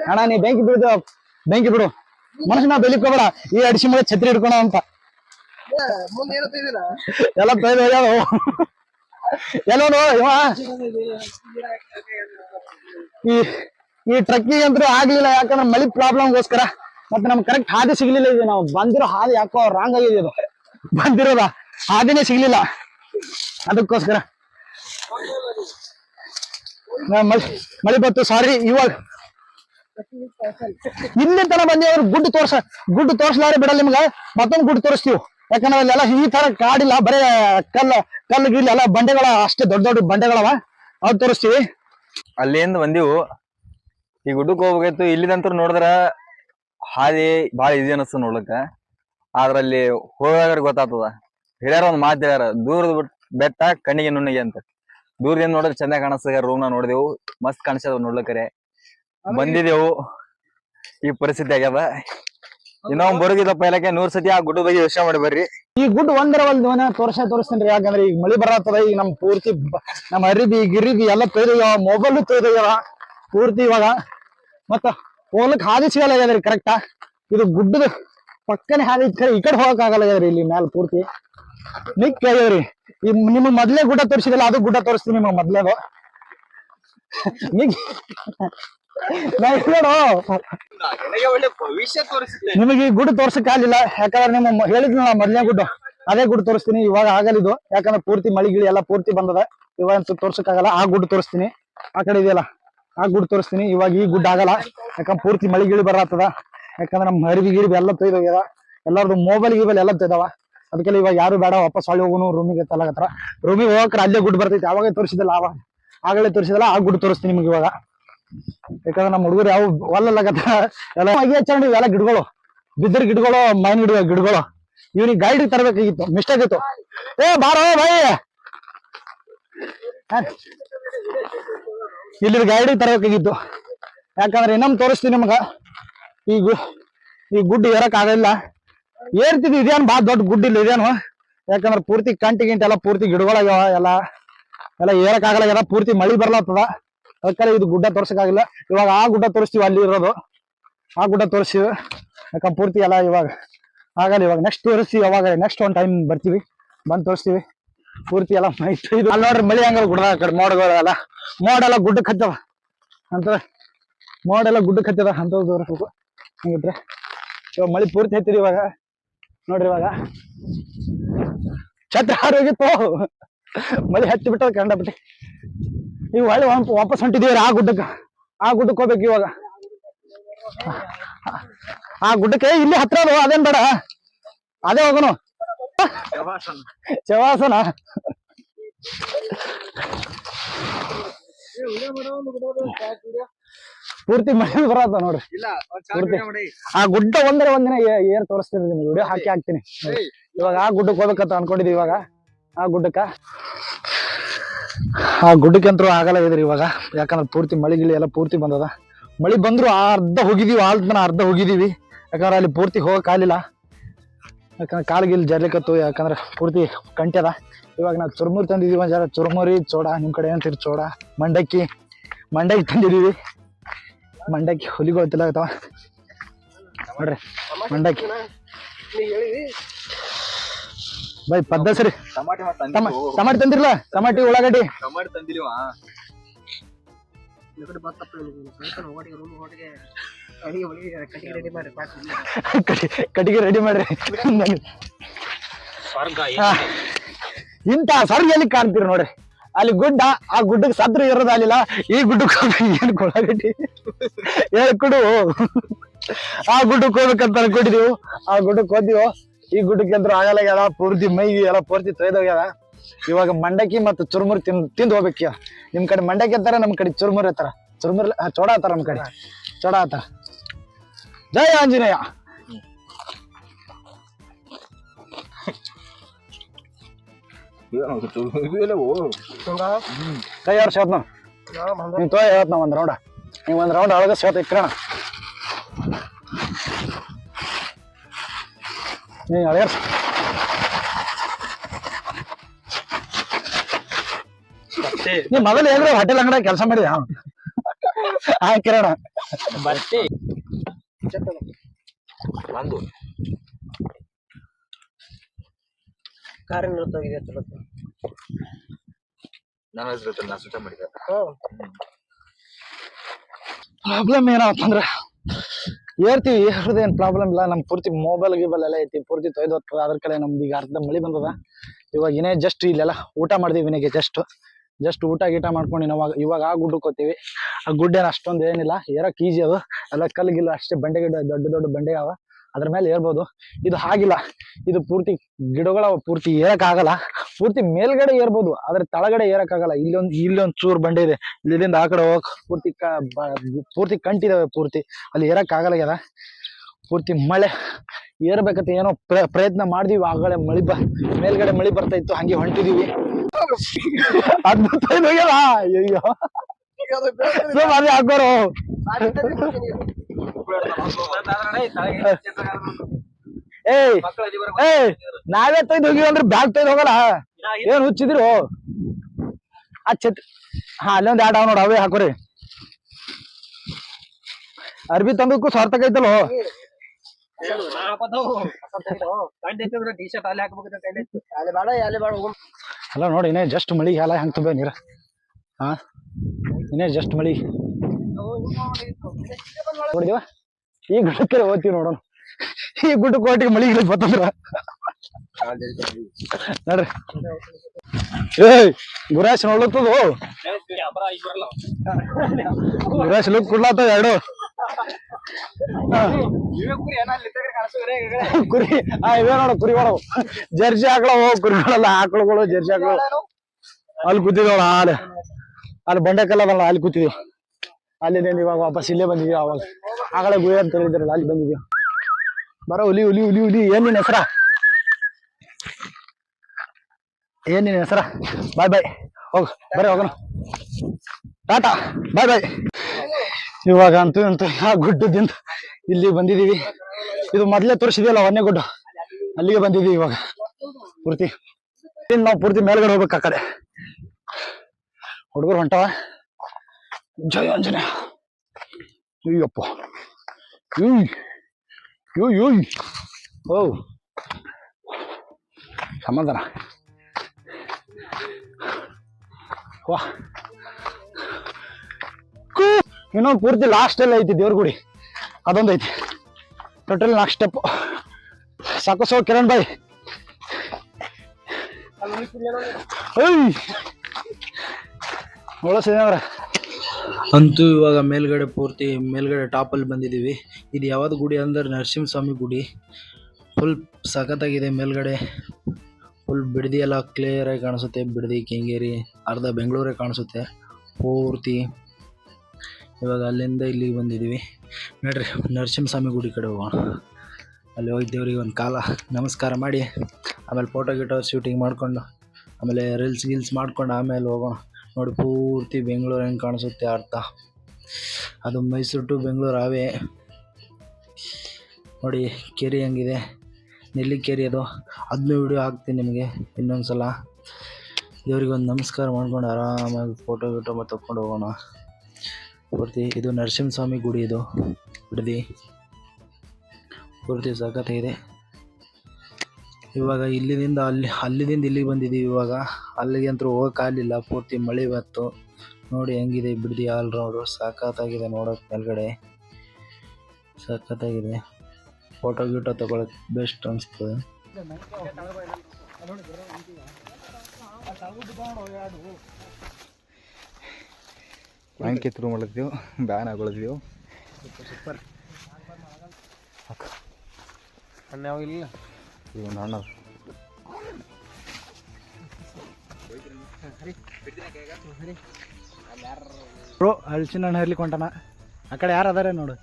ಅಣ್ಣ ನೀ ಬೆಂಕಿ ಬಿಡು ಬೆಂಕಿ ಬಿಡು. ಮನುಷ್ಯನ ಬೆಲಿಕ್ ಹೋಗ್ಬೇಡ ಈ ಅಡಿಸಿ ಮೇಲೆ ಛತ್ರಿ ಹಿಡ್ಕೊಣ ಅಂತ. ಎಲ್ಲ ತೊಯ್ದು ಹೋಗ್ಯಾವ ಎಲ್ಲೋನು ಇವ. ಈ ಈ ಟ್ರಕ್ಕಿಂಗ್ ಅಂತೂ ಆಗ್ಲಿಲ್ಲ ಯಾಕಂದ್ರೆ ಮಳಿ ಪ್ರಾಬ್ಲಮ್ಗೋಸ್ಕರ ಮತ್ತೆ ನಮ್ಗೆ ಕರೆಕ್ಟ್ ಹಾದಿ ಸಿಗ್ಲಿಲ್ಲ ಇದು. ನಾವು ಬಂದಿರೋ ಹಾದಿ ಯಾಕೋ ರಾಂಗ್ ಆಗಿದೆ ಇದು. ಬಂದಿರೋದ ಹಾದಿನೇ ಸಿಗ್ಲಿಲ್ಲ. ಅದಕ್ಕೋಸ್ಕರ. ಮಳಿ ಮಳಿ ಬತ್ತು ಸಾರಿ ಇವಾಗ. ಇಲ್ಲಿ ತನ ಬಂದಿ ಅವ್ರು ಗುಡ್ಡು ತೋರ್ಸ ಗುಡ್ಡು ತೋರ್ಸಲಾರೆ ಬಿಡಲ್ಲ ನಿಮ್ಗ. ಮತ್ತೊಂದು ಗುಡ್ಡು ತೋರಿಸ್ತೀವಿ. ಯಾಕಂದ್ರೆ ಅಲ್ಲೆಲ್ಲ ಈ ತರ ಕಾಡಿಲ್ಲ ಬರೇ ಕಲ್ಲು ಕಲ್ಲು ಗಿಲ್ಲ ಎಲ್ಲ ಬಂಡೆಗಳ ಅಷ್ಟೇ ದೊಡ್ಡ ದೊಡ್ಡ ಬಂಡೆಗಳವ. ಅವ್ ತೋರಿಸ್ತೀವಿ. ಅಲ್ಲಿಂದ ಬಂದಿವು. ಈ ಗುಡ್ಡಕ್ಕೆ ಹೋಗ್ಬೇಕಾಯ್ತು ಇಲ್ಲಿದಂತೂ ನೋಡಿದ್ರ ಹಾದಿ ಬಹಳ ಈಸಿ ಅನಿಸ್ತು ನೋಡ್ಲಕ್ಕ. ಆದ್ರಲ್ಲಿ ಹೋಗಾರ ಗೊತ್ತಾಗ್ತದ. ಹಿರಿಯರ ಒಂದ್ ಮಾತು ಹೇಳ್ಯಾರ ದೂರದ ಬಿಟ್ ಬೆಟ್ಟ ಕಣ್ಣಿಗೆ ನುಣ್ಣಿಗೆ ಅಂತ. ದೂರದಿಂದ ನೋಡಿದ್ರೆ ಚೆನ್ನಾಗಿ ಕಾಣಿಸ್ತದ ರೂಮ್ನ ನೋಡಿದೆವು. ಮಸ್ತ್ ಕಾಣಿಸ್ತದ ನೋಡ್ಲಕ್ಕರೆ ಬಂದಿದೆವು. ಈ ಪರಿಸ್ಥಿತಿ ಆಗ್ಯದ. ಇನ್ನೊಂದ್ ಬರುಗಿದಪ್ಪ ಇಲ್ಲಕ್ಕೆ ನೂರ್ ಸತಿ ಆ ಗುಡ್ಡ ಬಗ್ಗೆ ಯೋಚನೆ ಮಾಡಿ ಬರ್ರಿ. ಈ ಗುಡ್ಡ ಒಂದರ ಒಂದು ಮನೆ ತೋರ್ಸ ತೋರಿಸ್ತೀನಿ ಯಾಕಂದ್ರೆ ಈಗ ಮಳಿ ಬರತ್ತದ, ಈಗ ನಮ್ ಪೂರ್ತಿ ನಮ್ ನಮ್ಮ ಅರಿಬಿ, ಗಿರಿಬಿ ಎಲ್ಲ ತೊಯ್ದೋಗ್ಯಾವ ಮೊಬೈಲ್ ತೊಯ್ದೋಗ್ಯಾವ ಪೂರ್ತಿ ಇವಾಗ. ಮತ್ತ ಹೋಗ್ಲಿಕ್ ಹಾದಿ ಸಿಗಲ್ಲ ಆಗ್ಯದ್ರಿ ಕರೆಕ್ಟಾ ಇದು ಗುಡ್ಡದ ಪಕ್ಕನೆ ಹಾದಿ ಈ ಕಡೆ ಹೋಗಕ್ ಆಗಲ್ಲ ಆಗ್ಯದ್ರಿ ಇಲ್ಲಿ ಮ್ಯಾಲ ಪೂರ್ತಿ. ನಿಕ್ ಆಗ್ಯದ್ರಿ ಈ ನಿಮ್ ಮೊದ್ಲೇ ಗುಡ್ಡ ತೋರಿಸಿದಲ್ಲ, ಅದು ಗುಡ್ಡ ತೋರಿಸ್ತೀನಿ ನಿಮ್ಗೆ ಮೊದ್ಲೇದು. ಒಳ್ಳೆ ಭವಿಷ್ಯ ತೋರಿಸುತ್ತೆ ನಿಮಗೆ ಈ ಗುಡ್ ತೋರ್ಸಕ್ ಆಗಲಿಲ್ಲ ಯಾಕಂದ್ರೆ ನಿಮ್ಮ ಹೇಳಿದ್ನಲ್ಲ ಮೊದ್ಲನೇ ಗುಡ್ಡ ಅದೇ ಗುಡ್ ತೋರಿಸ್ತೀನಿ ಇವಾಗ ಆಗಲ್ಲ ಇದು ಯಾಕಂದ್ರೆ ಪೂರ್ತಿ ಮಳಿ ಗಿಳಿ ಎಲ್ಲ ಪೂರ್ತಿ ಬಂದದ ಇವಾಗ ತೋರ್ಸಕ್ ಆಗಲ್ಲ ಆ ಗುಡ್ ತೋರಿಸ್ತೀನಿ ಆ ಕಡೆ ಇದೆಯಲ್ಲ ಆ ಗುಡ್ ತೋರಿಸ್ತೀನಿ ಇವಾಗ ಈ ಗುಡ್ಡ ಆಗಲ್ಲ ಯಾಕಂದ್ರೆ ಪೂರ್ತಿ ಮಳಿ ಗಿಳಿ ಬರತ್ತದ ಯಾಕಂದ್ರೆ ನಮ್ಮ ಹರಿವಿ ಗಿರಿಬಿ ಎಲ್ಲ ತೊಯ್ದೋಗ್ಯದ ಎಲ್ಲಾರ್ದು ಮೊಬೈಲ್ ಗಿಬೈಲ್ ಎಲ್ಲ ತೊಯ್ದಾವ ಅದಕ್ಕೆಲ್ಲ ಇವಾಗ ಯಾರು ಬೇಡ ವಾಪಸ್ ಹಳ್ಳಿ ಹೋಗೋನು ರೂಮಿಗೆ ತಲಾಗತ್ರ ರೂಮಿಗೆ ಹೋಗಕ್ರ ಅಲ್ಲೇ ಗುಡ್ ಬರ್ತೈತಿ ಅವಾಗೇ ತೋರಿಸಿದಲ್ಲ ಆವಾಗ ಆಗಲೇ ತೋರಿಸಿದಲ್ಲ ಆ ಗುಡ್ ತೋರಿಸ್ತೀನಿ ನಿಮ್ಗೆ ಇವಾಗ. ಯಾಕಂದ್ರೆ ನಮ್ಮ ಹುಡುಗರು ಯಾವ ಒಲ್ಲಗತ್ತ ಎಲ್ಲ ಅಗಿ ಗಿಡಗಳು. ಬಿದ್ದಿರ ಗಿಡಗಳು, ಮೈನ್ ಗಿಡ, ಗಿಡಗಳು. ಇವ್ರಿಗೆ ಗೈಡ್ ತರಬೇಕಾಗಿತ್ತು ಮಿಸ್ಟೇಕ್ ಇತ್ತು. ಏ, ಬಾರೋ, ಬಾಯಿ. ಇಲ್ಲಿ ಗೈಡ್ ತರಬೇಕಾಗಿತ್ತು ಯಾಕಂದ್ರೆ ಇನ್ನೊಮ್ಮೆ ತೋರಿಸ್ತೀನಿ ನಿಮ್ಗ. ಈ ಗು, ಈ ಗುಡ್ಡ ಏರಕ್ ಆಗಲ್ಲ ಏರ್ತಿದ್ವಿ, ಇದೇನು ಬಾ, ದೊಡ್ಡ ಗುಡ್ಡ ಇಲ್ಲ, ಇದೇನು. ಯಾಕಂದ್ರೆ ಪೂರ್ತಿ ಕಂಟಿ ಗಿಂಟಿ ಎಲ್ಲ ಪೂರ್ತಿ ಗಿಡಗಳಾಗ್ಯಾವ, ಎಲ್ಲ. ಎಲ್ಲ ಏರಕ್ ಆಗಲ್ಲ ಪೂರ್ತಿ ಮಳಿ ಬರ್ಲತ್ತದ ಅದಕ್ಕೆ ಇದು ಗುಡ್ಡ ತೋರ್ಸಕ್ಕಾಗಿಲ್ಲ. ಇವಾಗ ಆ ಗುಡ್ಡ ತೋರಿಸ್ತೀವಿ, ಅಲ್ಲಿ ಇರೋದು. ಆ ಗುಡ್ಡ ತೋರಿಸ್ತೀವಿ. ಯಾಕಂದ್ರೆ ಪೂರ್ತಿ ಎಲ್ಲ ಇವಾಗ ಆಗಲ್ಲ ಇವಾಗ. ನೆಕ್ಸ್ಟ್ ತೋರಿಸ್ತೀವಿ ಅವಾಗ ನೆಕ್ಸ್ಟ್ ಒಂದು ಟೈಮ್ ಬರ್ತೀವಿ. ಬಂದು ತೋರಿಸ್ತೀವಿ. ಪೂರ್ತಿ ಎಲ್ಲ ಮೈತ್ ಇದು. ಅಲ್ಲಿ ನೋಡ್ರಿ ಮಳೆ ಹಂಗ ಗುಡ್ಡ ಕಡೆ ಮೋಡಗಳೆಲ್ಲ ಮೋಡೆಲ್ಲ ಗುಡ್ಡಕ್ಕೆ ಹತ್ತವ. ಅಂತ ಮೋಡೆಲ್ಲ ಗುಡ್ಡಕ್ಕೆ ಹತ್ತದ ಅಂತ ತೋರಿಸ್ಬೇಕು. ಹಂಗಿದ್ರೆ ಇವಾಗ ಮಳೆ ಪೂರ್ತಿ ಹತ್ತಿರಿ ಇವಾಗ. ನೋಡ್ರಿ ಇವಾಗ. ಛತ್ರ ಹಾರೋಗಿತ್ತು ಮಳೆ ಹತ್ತಿ ಬಿಟ್ಟದ ಕಂಡಬಿಟ್ಟು ಈಗ ಹೊಳ್ಳಿ ವಾಪ- ವಾಪಸ್ ಹೊಂಟಿದೀವಿ ಆ ಗುಡ್ಡಕ್ಕೆ. ಆ ಗುಡ್ಡಕ್ಕೆ ಹೋಗ್ಬೇಕು ಇವಾಗ. ಆ ಗುಡ್ಡಕ್ಕೆ ಇಲ್ಲಿ ಹತ್ರ ಅದು ಅದೇನ್ ಬೇಡ. ಅದೇ ಹೋಗೋನು ಶವಾಸನ. ಪೂರ್ತಿ ಮಳೆ ಬರತ್ತ ನೋಡ್ರಿ ಪೂರ್ತಿ. ಆ ಗುಡ್ಡ ಒಂದರ ಒಂದಿನ ಏರ್ ತೋರಿಸ್ತೀನಿ ನಿಮ್ಗೆ. ವಿಡಿಯೋ ಹಾಕಿ ಹಾಕ್ತೀನಿ. ಇವಾಗ ಆ ಗುಡ್ಡಕ್ಕೆ ಹೋಗ್ಬೇಕಂತ ಅನ್ಕೊಂಡಿದ್ವಿ ಇವಾಗ. ಆ ಗುಡ್ಡಕ್ಕ. ಆ ಗುಡ್ಡಕ್ಕಂತರೂ ಆಗಲ್ಲ ಇದ್ರಿ ಇವಾಗ. ಯಾಕಂದ್ರೆ ಪೂರ್ತಿ ಮಳೆ ಗಿಳಿ ಎಲ್ಲ ಪೂರ್ತಿ ಬಂದದ. ಮಳಿ ಬಂದ್ರು ಅರ್ಧ ಹೋಗಿದೀವಿ ಆಲ್ತನ ಅರ್ಧ ಹೋಗಿದೀವಿ. ಯಾಕಂದ್ರೆ ಅಲ್ಲಿ ಪೂರ್ತಿ ಹೋಗಕ್ ಆಗ್ಲಿಲ್ಲ. ಯಾಕಂದ್ರೆ ಕಾಲ್ ಗಿಲ್ ಜರ್ಲಿಕತ್ತು ಯಾಕಂದ್ರೆ ಪೂರ್ತಿ ಕಂಟ್ಯದ ಇವಾಗ ನಾವು ಚುರುಮುರಿ ತಂದಿದೀವಿ ಒಂದ್ ಜರ ಚುರುಮುರಿ, ಚೋಡ, ನಿಮ್ ಕಡೆ ಏನಂತೀರಿ ಚೋಡ? ಮಂಡಕ್ಕಿ ಮಂಡಕ್ಕಿ ತಂದಿದೀವಿ. ಮಂಡಕ್ಕಿ ಹುಲಿಗಳು ಆಗ್ತಾವ ನೋಡ್ರಿ, ಮಂಡಕ್ಕಿ. ಬೈ ಪದ್ದಸರಿ ಟಮಾಟಿ ಟಮಾಟೆ ಟಮ ಟಮಾಟಿ ತಂದಿರ್ಲ? ಟಮಾಟಿ ಉಳ್ಳಾಗಡ್ಡಿ? ಟಮಾಟಿ ತಂದಿಲ್ವಾ? ಕಟಿ- ಕಟ್ಟಿಗೆ ರೆಡಿ ಮಾಡ್ರಿ ಇಂಥ ಇಂತ ಸ್ವರ್ಗ ಎಲ್ಲಿ ಕಾಣ್ತೀರಿ ನೋಡ್ರಿ? ಅಲ್ಲಿ ಗುಡ್ಡ ಆ ಗುಡ್ಡಕ್ಕೆ ಸದ್ರ ಇರೋದಾಗಲಿಲ್ಲ ಈ ಗುಡ್ಡಕ್ಕೆ ಹೋಗ್ಬೇಕು ಏನ್ ಕೊಡಗಡ್ಡಿ ಹೇಳ್ಕೊಡು ಆ ಗುಡ್ಡಕ್ಕೆ ಹೋಗ್ಬೇಕಂತ ಅನ್ಕೊಂಡಿದೀವಿ ಆ ಗುಡ್ಡಕ್ಕೆ ಹೋದಿವು. ಈ ಗುಡ್ಡಕ್ಕೆ ಅಂದ್ರೆ ಆಗಲ್ಲ ಪೂರ್ತಿ ಮೈ ಎಲ್ಲ ಪೂರ್ತಿ ತೊಯ್ದೋಗ್ಯದ ಇವಾಗ ಮಂಡಕ್ಕಿ ಮತ್ತು ಚುರುಮುರಿ ತಿನ್ ತಿಂದು ಹೋಗ್ಬೇಕು ನಿಮ್ ಕಡೆ ಮಂಡಕ್ಕಿ ಅಂತಾರ ನಮ್ ಕಡೆ ಚುರುಮುರಿ ಅಂತಾರ. ಚುರುಮುರಿ ಚೋಡ ಅಂತಾರ ನಮ್ ಕಡೆ. ಚೋಡ ಅಂತಾರ. ಜಯ ಆಂಜನೇಯ. ಕೈ ಯಾರು ಸೇತ್ ನಾವು ಹೇಳ್ತ ನಾವ್ ಒಂದ್ ರೌಂಡ್ ನೀವ್ ಒಂದ್ ರೌಂಡ್ ಒಳಗ ಸೇತ್ ಇಕ್ರಣ. ನೀ ಅಳಿಯರ್ಸ ನೀ ಮೊದಲು ಹೇಳಿದ್ರೆ ಹೋಟೆಲ್ ಅಂಗಡಿ ಕೆಲಸ ಮಾಡಿ ಆ ಕಿರಣ. ಬರ್ತಿ. ಒಂದು ಕಾರ್ಯನಿರತವಾಗಿದೆ ಚಲೋ ನನ್ನ ಹೆಸರು ನಾ ಮಾಡಿದ ಪ್ರಾಬ್ಲಮ್ ಏನಪ್ಪಂದ್ರ ಏರ್ತೀವಿ ಏನ್ ಪ್ರಾಬ್ಲಮ್ ಇಲ್ಲ. ನಮ್ ಪೂರ್ತಿ ಮೊಬೈಲ್ ಗಿಬಲ್ ಎಲ್ಲ ಐತಿ. ಪೂರ್ತಿ ತೊಯ್ದು ಹೋಗ್ತದ ಅದ್ರ ಕಡೆ ನಮ್ದು ಈಗ ಅರ್ಧ ಮಳಿ ಬಂದದ. ಇವಾಗ ಏನೇ ಜಸ್ಟ್ ಇಲ್ಲೆಲ್ಲ ಊಟ ಮಾಡಿದೀವಿ ವಿನಿಗೆ ಜಸ್ಟ್ ಜಸ್ಟ್ ಊಟ, ಗೀಟ ಮಾಡ್ಕೊಂಡು ಇವಾಗ ಇವಾಗ ಆ ಗುಡ್ಡಕ್ಕೆ ಹೋಗ್ತೀವಿ. ಆ ಗುಡ್ಡ ಏನ್ ಅಷ್ಟೊಂದು ಏನಿಲ್ಲ. ಏರಕ್ ಈಜಿ ಅದು. ಎಲ್ಲ ಕಲ್ಲು, ಗಿಲ್ಲು ಅಷ್ಟೇ. ಬಂಡೆ ಗಿಡ ದೊಡ್ಡ ದೊಡ್ಡ ಬಂಡೆ ಅವ. ಅದ್ರ ಮೇಲೆ ಏರ್ಬೋದು ಇದು ಹಾಗಿಲ್ಲ. ಇದು ಪೂರ್ತಿ ಗಿಡಗಳ ಪೂರ್ತಿ ಏರಕ್ಕಾಗಲ್ಲ. ಆಗಲ್ಲ ಪೂರ್ತಿ ಮೇಲ್ಗಡೆ ಏರ್ಬೋದು ಆದ್ರೆ ತಳಗಡೆ ಏರಕ್ ಆಗಲ್ಲ ಇಲ್ಲೊಂದು ಚೂರು ಚೂರ್ ಬಂಡೆ ಇದೆ. ಇಲ್ಲಿಂದ ಆ ಕಡೆ ಹೋಗಕ್ ಪೂರ್ತಿ ಕ ಪೂರ್ತಿ ಕಂಟಿದಾವೆ ಪೂರ್ತಿ. ಅಲ್ಲಿ ಏರಕ್ ಆಗಲ್ಲ ಪೂರ್ತಿ ಮಳೆ. ಏರ್ಬೇಕಂತ ಏನೋ ಪ್ರ- ಪ್ರಯತ್ನ ಮಾಡಿದೀವಿ. ಆಗಲೇ ಮಳಿ ಬ ಮೇಲ್ಗಡೆ ಮಳಿ ಬರ್ತಾ ಇತ್ತು ಹಂಗೆ ಹೊಂಟಿದೀವಿ. ಅದ್ಭುತ ಅಯ್ಯೋ ಅದೇ ಹಾಕೋರು. ಏಯ್ ಏಯ್ ನಾವೇ ತೊಯ್ದು ಹೋಗಿವಿ ಅಂದ್ರೆ ಬ್ಯಾಗ್ ತೆಗೆದು ಹೋಗಲ್ಲ? ಏನ್ ಹುಚ್ಚಿದ್ರು? ಆ ಛತ್ ಹಾ ಅಲ್ಲೊಂದ್ ಎರಡು ಅವ ನೋಡ ಅವೇ ಹಾಕೋರಿ. ಅರ್ಬಿ ತಂದಕ್ಕೂ ಸಾರ್ಥಕ ಐತಲ್ಲೋ ಹೋಗು ಅಲ್ಲ ನೋಡಿ ಇನ್ನೇ ಜಸ್ಟ್ ಮಳಿ ಹಾಲ ಹೆಂಗ್ ತುಂಬ ನೀರ. ಹಾ ಇನ್ನೇ ಜಸ್ಟ್ ಮಳಿ. ನೋಡಿದಿವ ಈ ಗುಡ್ಡಕ್ಕೆ ಹೋಗ್ತೀವಿ ನೋಡೋಣ. ಈ ಗುಡ್ಡ ಕೋಟಿಗೆ ಮಳಿ ಗಿಳಿ ಬತ್ತಂದ್ರ. ನೋಡ್ರಿ. ಏಯ್, ಗುರಾಶ್ ನೋಡ್ಲತ್ತದು? ಗುರಾಶ್ ಲುಕ್ ಕೊಡ್ಲಾತ ಎರಡು. ಕುರಿ, ಆ, ಇವೇ ಕುರಿ ಕುರಿಗಳು. ಜರ್ಸಿ ಹಾಕ್ಳವು ಕುರಿಗಳಲ್ಲ ಆಕಳುಗಳು ಜರ್ಸಿ ಹಾಕ್ಲವು. ಅಲ್ಲಿ ಕೂತಿದವಳ ಹಾಲು. ಅಲ್ಲಿ ಬಂಡೆ ಕಲ್ಲ ಅಲ್ಲಿ ಕೂತಿದೀವಿ. ಅಲ್ಲಿ ಇವಾಗ ವಾಪಸ್ ಇಲ್ಲೇ ಬಂದಿದೀವಿ ಅವಾಗ? ಆಗಲೇ ಗುಹೆ ಅಂತ ಹೇಳಿದ್ರಲ್ಲ ಅಲ್ಲಿ ಬಂದಿದೀವಿ ಬರೋ ಹುಲಿ ಹುಲಿ ಹುಲಿ ಹುಲಿ, ಏನ್ ನಿನ್ನ ಹೆಸರ? ಏನ್ ನಿನ್ನ ಹೆಸರ? ಬಾಯ್ ಬಾಯ್ ಹೋಗ, ಬರ ಹೋಗೋಣ. ಟಾಟಾ ಬಾಯ್ ಬಾಯ್ ಇವಾಗ ಅಂತೂ ಅಂತೂ ಆ ಗುಡ್ಡದಿಂದ ಇಲ್ಲಿ ಬಂದಿದೀವಿ ಇದು ಮೊದ್ಲೇ ತೋರಿಸಿದೆಯಲ್ಲ ಒಂದೇ ಗುಡ್ಡ? ಅಲ್ಲಿಗೆ ಬಂದಿದೀವಿ ಇವಾಗ. ಪೂರ್ತಿ. ನಾವು ಪೂರ್ತಿ ಮೇಲ್ಗಡೆ ಹೋಗ್ಬೇಕು ಆ ಕಡೆ. ಹುಡುಗರು ಹೊಂಟವ? ಜಯ ಆಂಜನೇಯ ಅಯ್ಯಪ್ಪ ಯೂಯ್ ಯೋ ಯೂಯ್ ಓ ಸಮಾಧಾನ ವಾ. ಇನ್ನೊಂದು ಪೂರ್ತಿ ಲಾಸ್ಟ್ ಎಲ್ಲ ಐತಿ ದೇವ್ರ ಗುಡಿ. ಅದೊಂದು ಐತಿ. ಟೋಟಲ್ ನಾಲ್ಕು ಸ್ಟೆಪ್ ಸಾಕು ಕಿರಣ್ ಬಾಯ್. ಒಳಸಿದ್ರೆ ಅಂತೂ ಇವಾಗ ಮೇಲ್ಗಡೆ ಪೂರ್ತಿ, ಮೇಲ್ಗಡೆ ಟಾಪಲ್ಲಿ ಬಂದಿದ್ದೀವಿ. ಇದು ಯಾವ್ದು ಗುಡಿ ಅಂದ್ರೆ ನರಸಿಂಹಸ್ವಾಮಿ ಗುಡಿ. ಫುಲ್ ಸಖತ್ತಾಗಿದೆ ಮೇಲ್ಗಡೆ. ಫುಲ್ ಬಿಡದಿ ಎಲ್ಲ ಕ್ಲಿಯರಾಗಿ ಕಾಣಿಸುತ್ತೆ. ಬಿಡದಿ, ಕೆಂಗೇರಿ, ಅರ್ಧ ಬೆಂಗಳೂರೇ ಕಾಣಿಸುತ್ತೆ. ಪೂರ್ತಿ ಇವಾಗ ಅಲ್ಲಿಂದ ಇಲ್ಲಿಗೆ ಬಂದಿದ್ದೀವಿ. ನೋಡ್ರಿ, ನರಸಿಂಹಸ್ವಾಮಿ ಗುಡಿ ಕಡೆ ಹೋಗೋಣ. ಅಲ್ಲಿ ಹೋಗಿ ದೇವ್ರಿಗೆ ಒಂದು ಕಾಲ ನಮಸ್ಕಾರ ಮಾಡಿ. ಆಮೇಲೆ ಫೋಟೋ ಗಿಟೋ ಶೂಟಿಂಗ್ ಮಾಡಿಕೊಂಡು, ಆಮೇಲೆ ರೀಲ್ಸ್ ಗೀಲ್ಸ್ ಮಾಡ್ಕೊಂಡು ಆಮೇಲೆ ಹೋಗೋಣ. ನೋಡಿ, ಪೂರ್ತಿ ಬೆಂಗಳೂರು ಹೆಂಗೆ ಕಾಣಿಸುತ್ತೆ ಅರ್ಥ. ಅದು ಮೈಸೂರು ಟು ಬೆಂಗಳೂರು ಅವೇ ನೋಡಿ, ಕೆರೆ ಹೆಂಗಿದೆ. ನೆಲ್ಲಿ ಕೆರೆ ಅದು. ಅದನ್ನೂ ವಿಡಿಯೋ ಹಾಕ್ತೀನಿ ನಿಮಗೆ ಇನ್ನೊಂದು ಸಲ ದೇವ್ರಿಗೆ ಒಂದು ನಮಸ್ಕಾರ ಮಾಡ್ಕೊಂಡು ಆರಾಮಾಗಿ ಫೋಟೋ ಗಿಟೋ ಮತ್ತು ತಕ್ಕೊಂಡು ಹೋಗೋಣ. ಪೂರ್ತಿ ಇದು ನರಸಿಂಹಸ್ವಾಮಿ ಗುಡಿ ಇದು. ಬಿಡದಿ. ಪೂರ್ತಿ ಸಖತ್ತಾಗಿದೆ ಇವಾಗ ಇಲ್ಲಿನಿಂದ ಅಲ್ಲಿ ಅಲ್ಲಿದಿಂದ ಇಲ್ಲಿಗೆ ಬಂದಿದ್ದೀವಿ ಇವಾಗ. ಅಲ್ಲಿಗೆ ಅಂತೂ ಹೋಗೋಕ್ಕಾಗಲಿಲ್ಲ ಪೂರ್ತಿ ಮಳೆ ಬಂತು. ನೋಡಿ ಹೆಂಗಿದೆ ಬಿಡದಿ ಆಲ್ ರೌಂಡು ಸಖತ್ತಾಗಿದೆ ನೋಡೋಕೆ ಮೇಲ್ಗಡೆ. ಸಖತ್ತಾಗಿದೆ. ಫೋಟೋ ಗೀಟೋ ತೊಗೊಳಕ್ಕೆ ಬೆಸ್ಟ್ ಅನಿಸ್ತದೆ ಬ್ಯಾಂಕ್ ಎತ್ರು ಮಾಡಿದ್ವಿ ಬ್ಯಾನ್ ಹಾಕೊಳಿದ್ವಿ ನಾವು ಇಲ್ಲ? ಇವ್ ಅಣ್ಣ ಬ್ರೋ ಹಣ್ಣು ಹರ್ಲಿಕ್ಕೆ ಹೊಂಟಾನ. ಆ ಕಡೆ ಯಾರು ಅದಾರೆ ನೋಡು.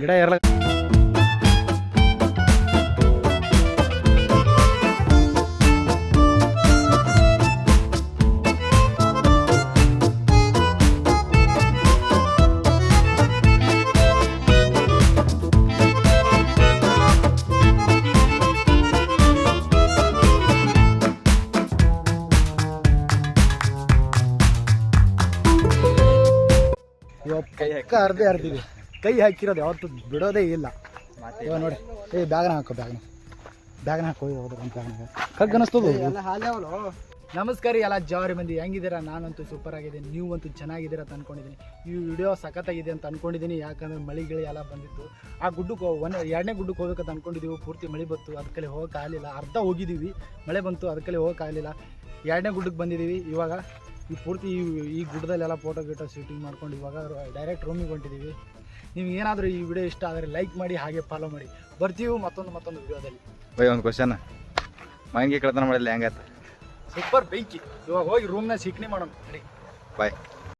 ಗಿಡ ಇರ್ಲ ಪಕ್ಕ ಅರ್ಧೆ ಅರ್ದಿವಿ ಕೈ ಹಾಕಿರೋದು ಯಾವತ್ತು ಬಿಡೋದೇ ಇಲ್ಲ. ಇವಾಗ ನೋಡಿ. ಏ ಬ್ಯಾಗ್ನ ಹಾಕೋ ಬ್ಯಾಗ್ನ. ಬ್ಯಾಗ್ನ ಹಾಕೋ ಹೋದ್ರ ಅಂತ ಬ್ಯಾಗ್ನಾಗ ಕಗ್ ಅನಿಸ್ತದ ನಮಸ್ಕಾರ ಎಲ್ಲ ಜವಾರಿ ಮಂದಿ. ಹೆಂಗಿದ್ದೀರಾ? ನಾನಂತೂ ಸೂಪರ್ ಆಗಿದ್ದೀನಿ. ಅಂತೂ ಚೆನ್ನಾಗಿದ್ದೀರಾ ಅಂತ ಅನ್ಕೊಂಡಿದ್ದೀನಿ. ಈ ವಿಡಿಯೋ ಸಖತ್ತಾಗಿದೆ ಅಂತ ಅನ್ಕೊಂಡಿದ್ದೀನಿ. ಯಾಕಂದ್ರೆ ಮಳೆ ಗಿಳಿ ಎಲ್ಲ ಬಂದಿತ್ತು. ಆ ಗುಡ್ಡಕ್ಕೆ ಒನ್ ಎರಡನೇ ಗುಡ್ಡಕ್ಕೆ ಹೋಗ್ಬೇಕಂತ ಅನ್ಕೊಂಡಿದ್ದೀವಿ ಪೂರ್ತಿ ಮಳೆ ಬಂತು. ಅದಕ್ಕಲ್ಲಿ ಹೋಗಕ್ಕೆ ಆಗಲಿಲ್ಲ. ಅರ್ಧ ಹೋಗಿದ್ದೀವಿ ಮಳೆ ಬಂತು. ಅದಕ್ಕಲ್ಲಿ ಹೋಗಕ್ಕೆ ಆಗಲಿಲ್ಲ. ಎರಡನೇ ಗುಡ್ಡಕ್ಕೆ ಬಂದಿದ್ದೀವಿ ಇವಾಗ ಈ ಪೂರ್ತಿ ಈ ಗುಡ್ಡದಲ್ಲೆಲ್ಲ ಫೋಟೋ ಗೀಟೋ ಶೂಟಿಂಗ್ ಮಾಡ್ಕೊಂಡು ಇವಾಗ ಡೈರೆಕ್ಟ್ ರೂಮಿಗೆ ಹೊಂಟಿದ್ದೀವಿ ನಿಮ್ಗೆ ಏನಾದರೂ ಈ ವಿಡಿಯೋ ಇಷ್ಟ ಆದರೆ ಲೈಕ್ ಮಾಡಿ ಹಾಗೆ ಫಾಲೋ ಮಾಡಿ. ಬರ್ತೀವಿ ಮತ್ತೊಂದು ಮತ್ತೊಂದು ವಿಡಿಯೋದಲ್ಲಿ ಬೈ ಒಂದು ಕ್ವಶನ್ ಮಾಹಿತಿ ಕಳ್ತನ ಮಾಡಿಲ್ಲ ಹೆಂಗಾತ ಸೂಪರ್ ಬೆಂಕಿ. ಇವಾಗ ಹೋಗಿ ರೂಮ್ನ ಸಿಕ್ನಿ ಮಾಡೋಣ. Bye bye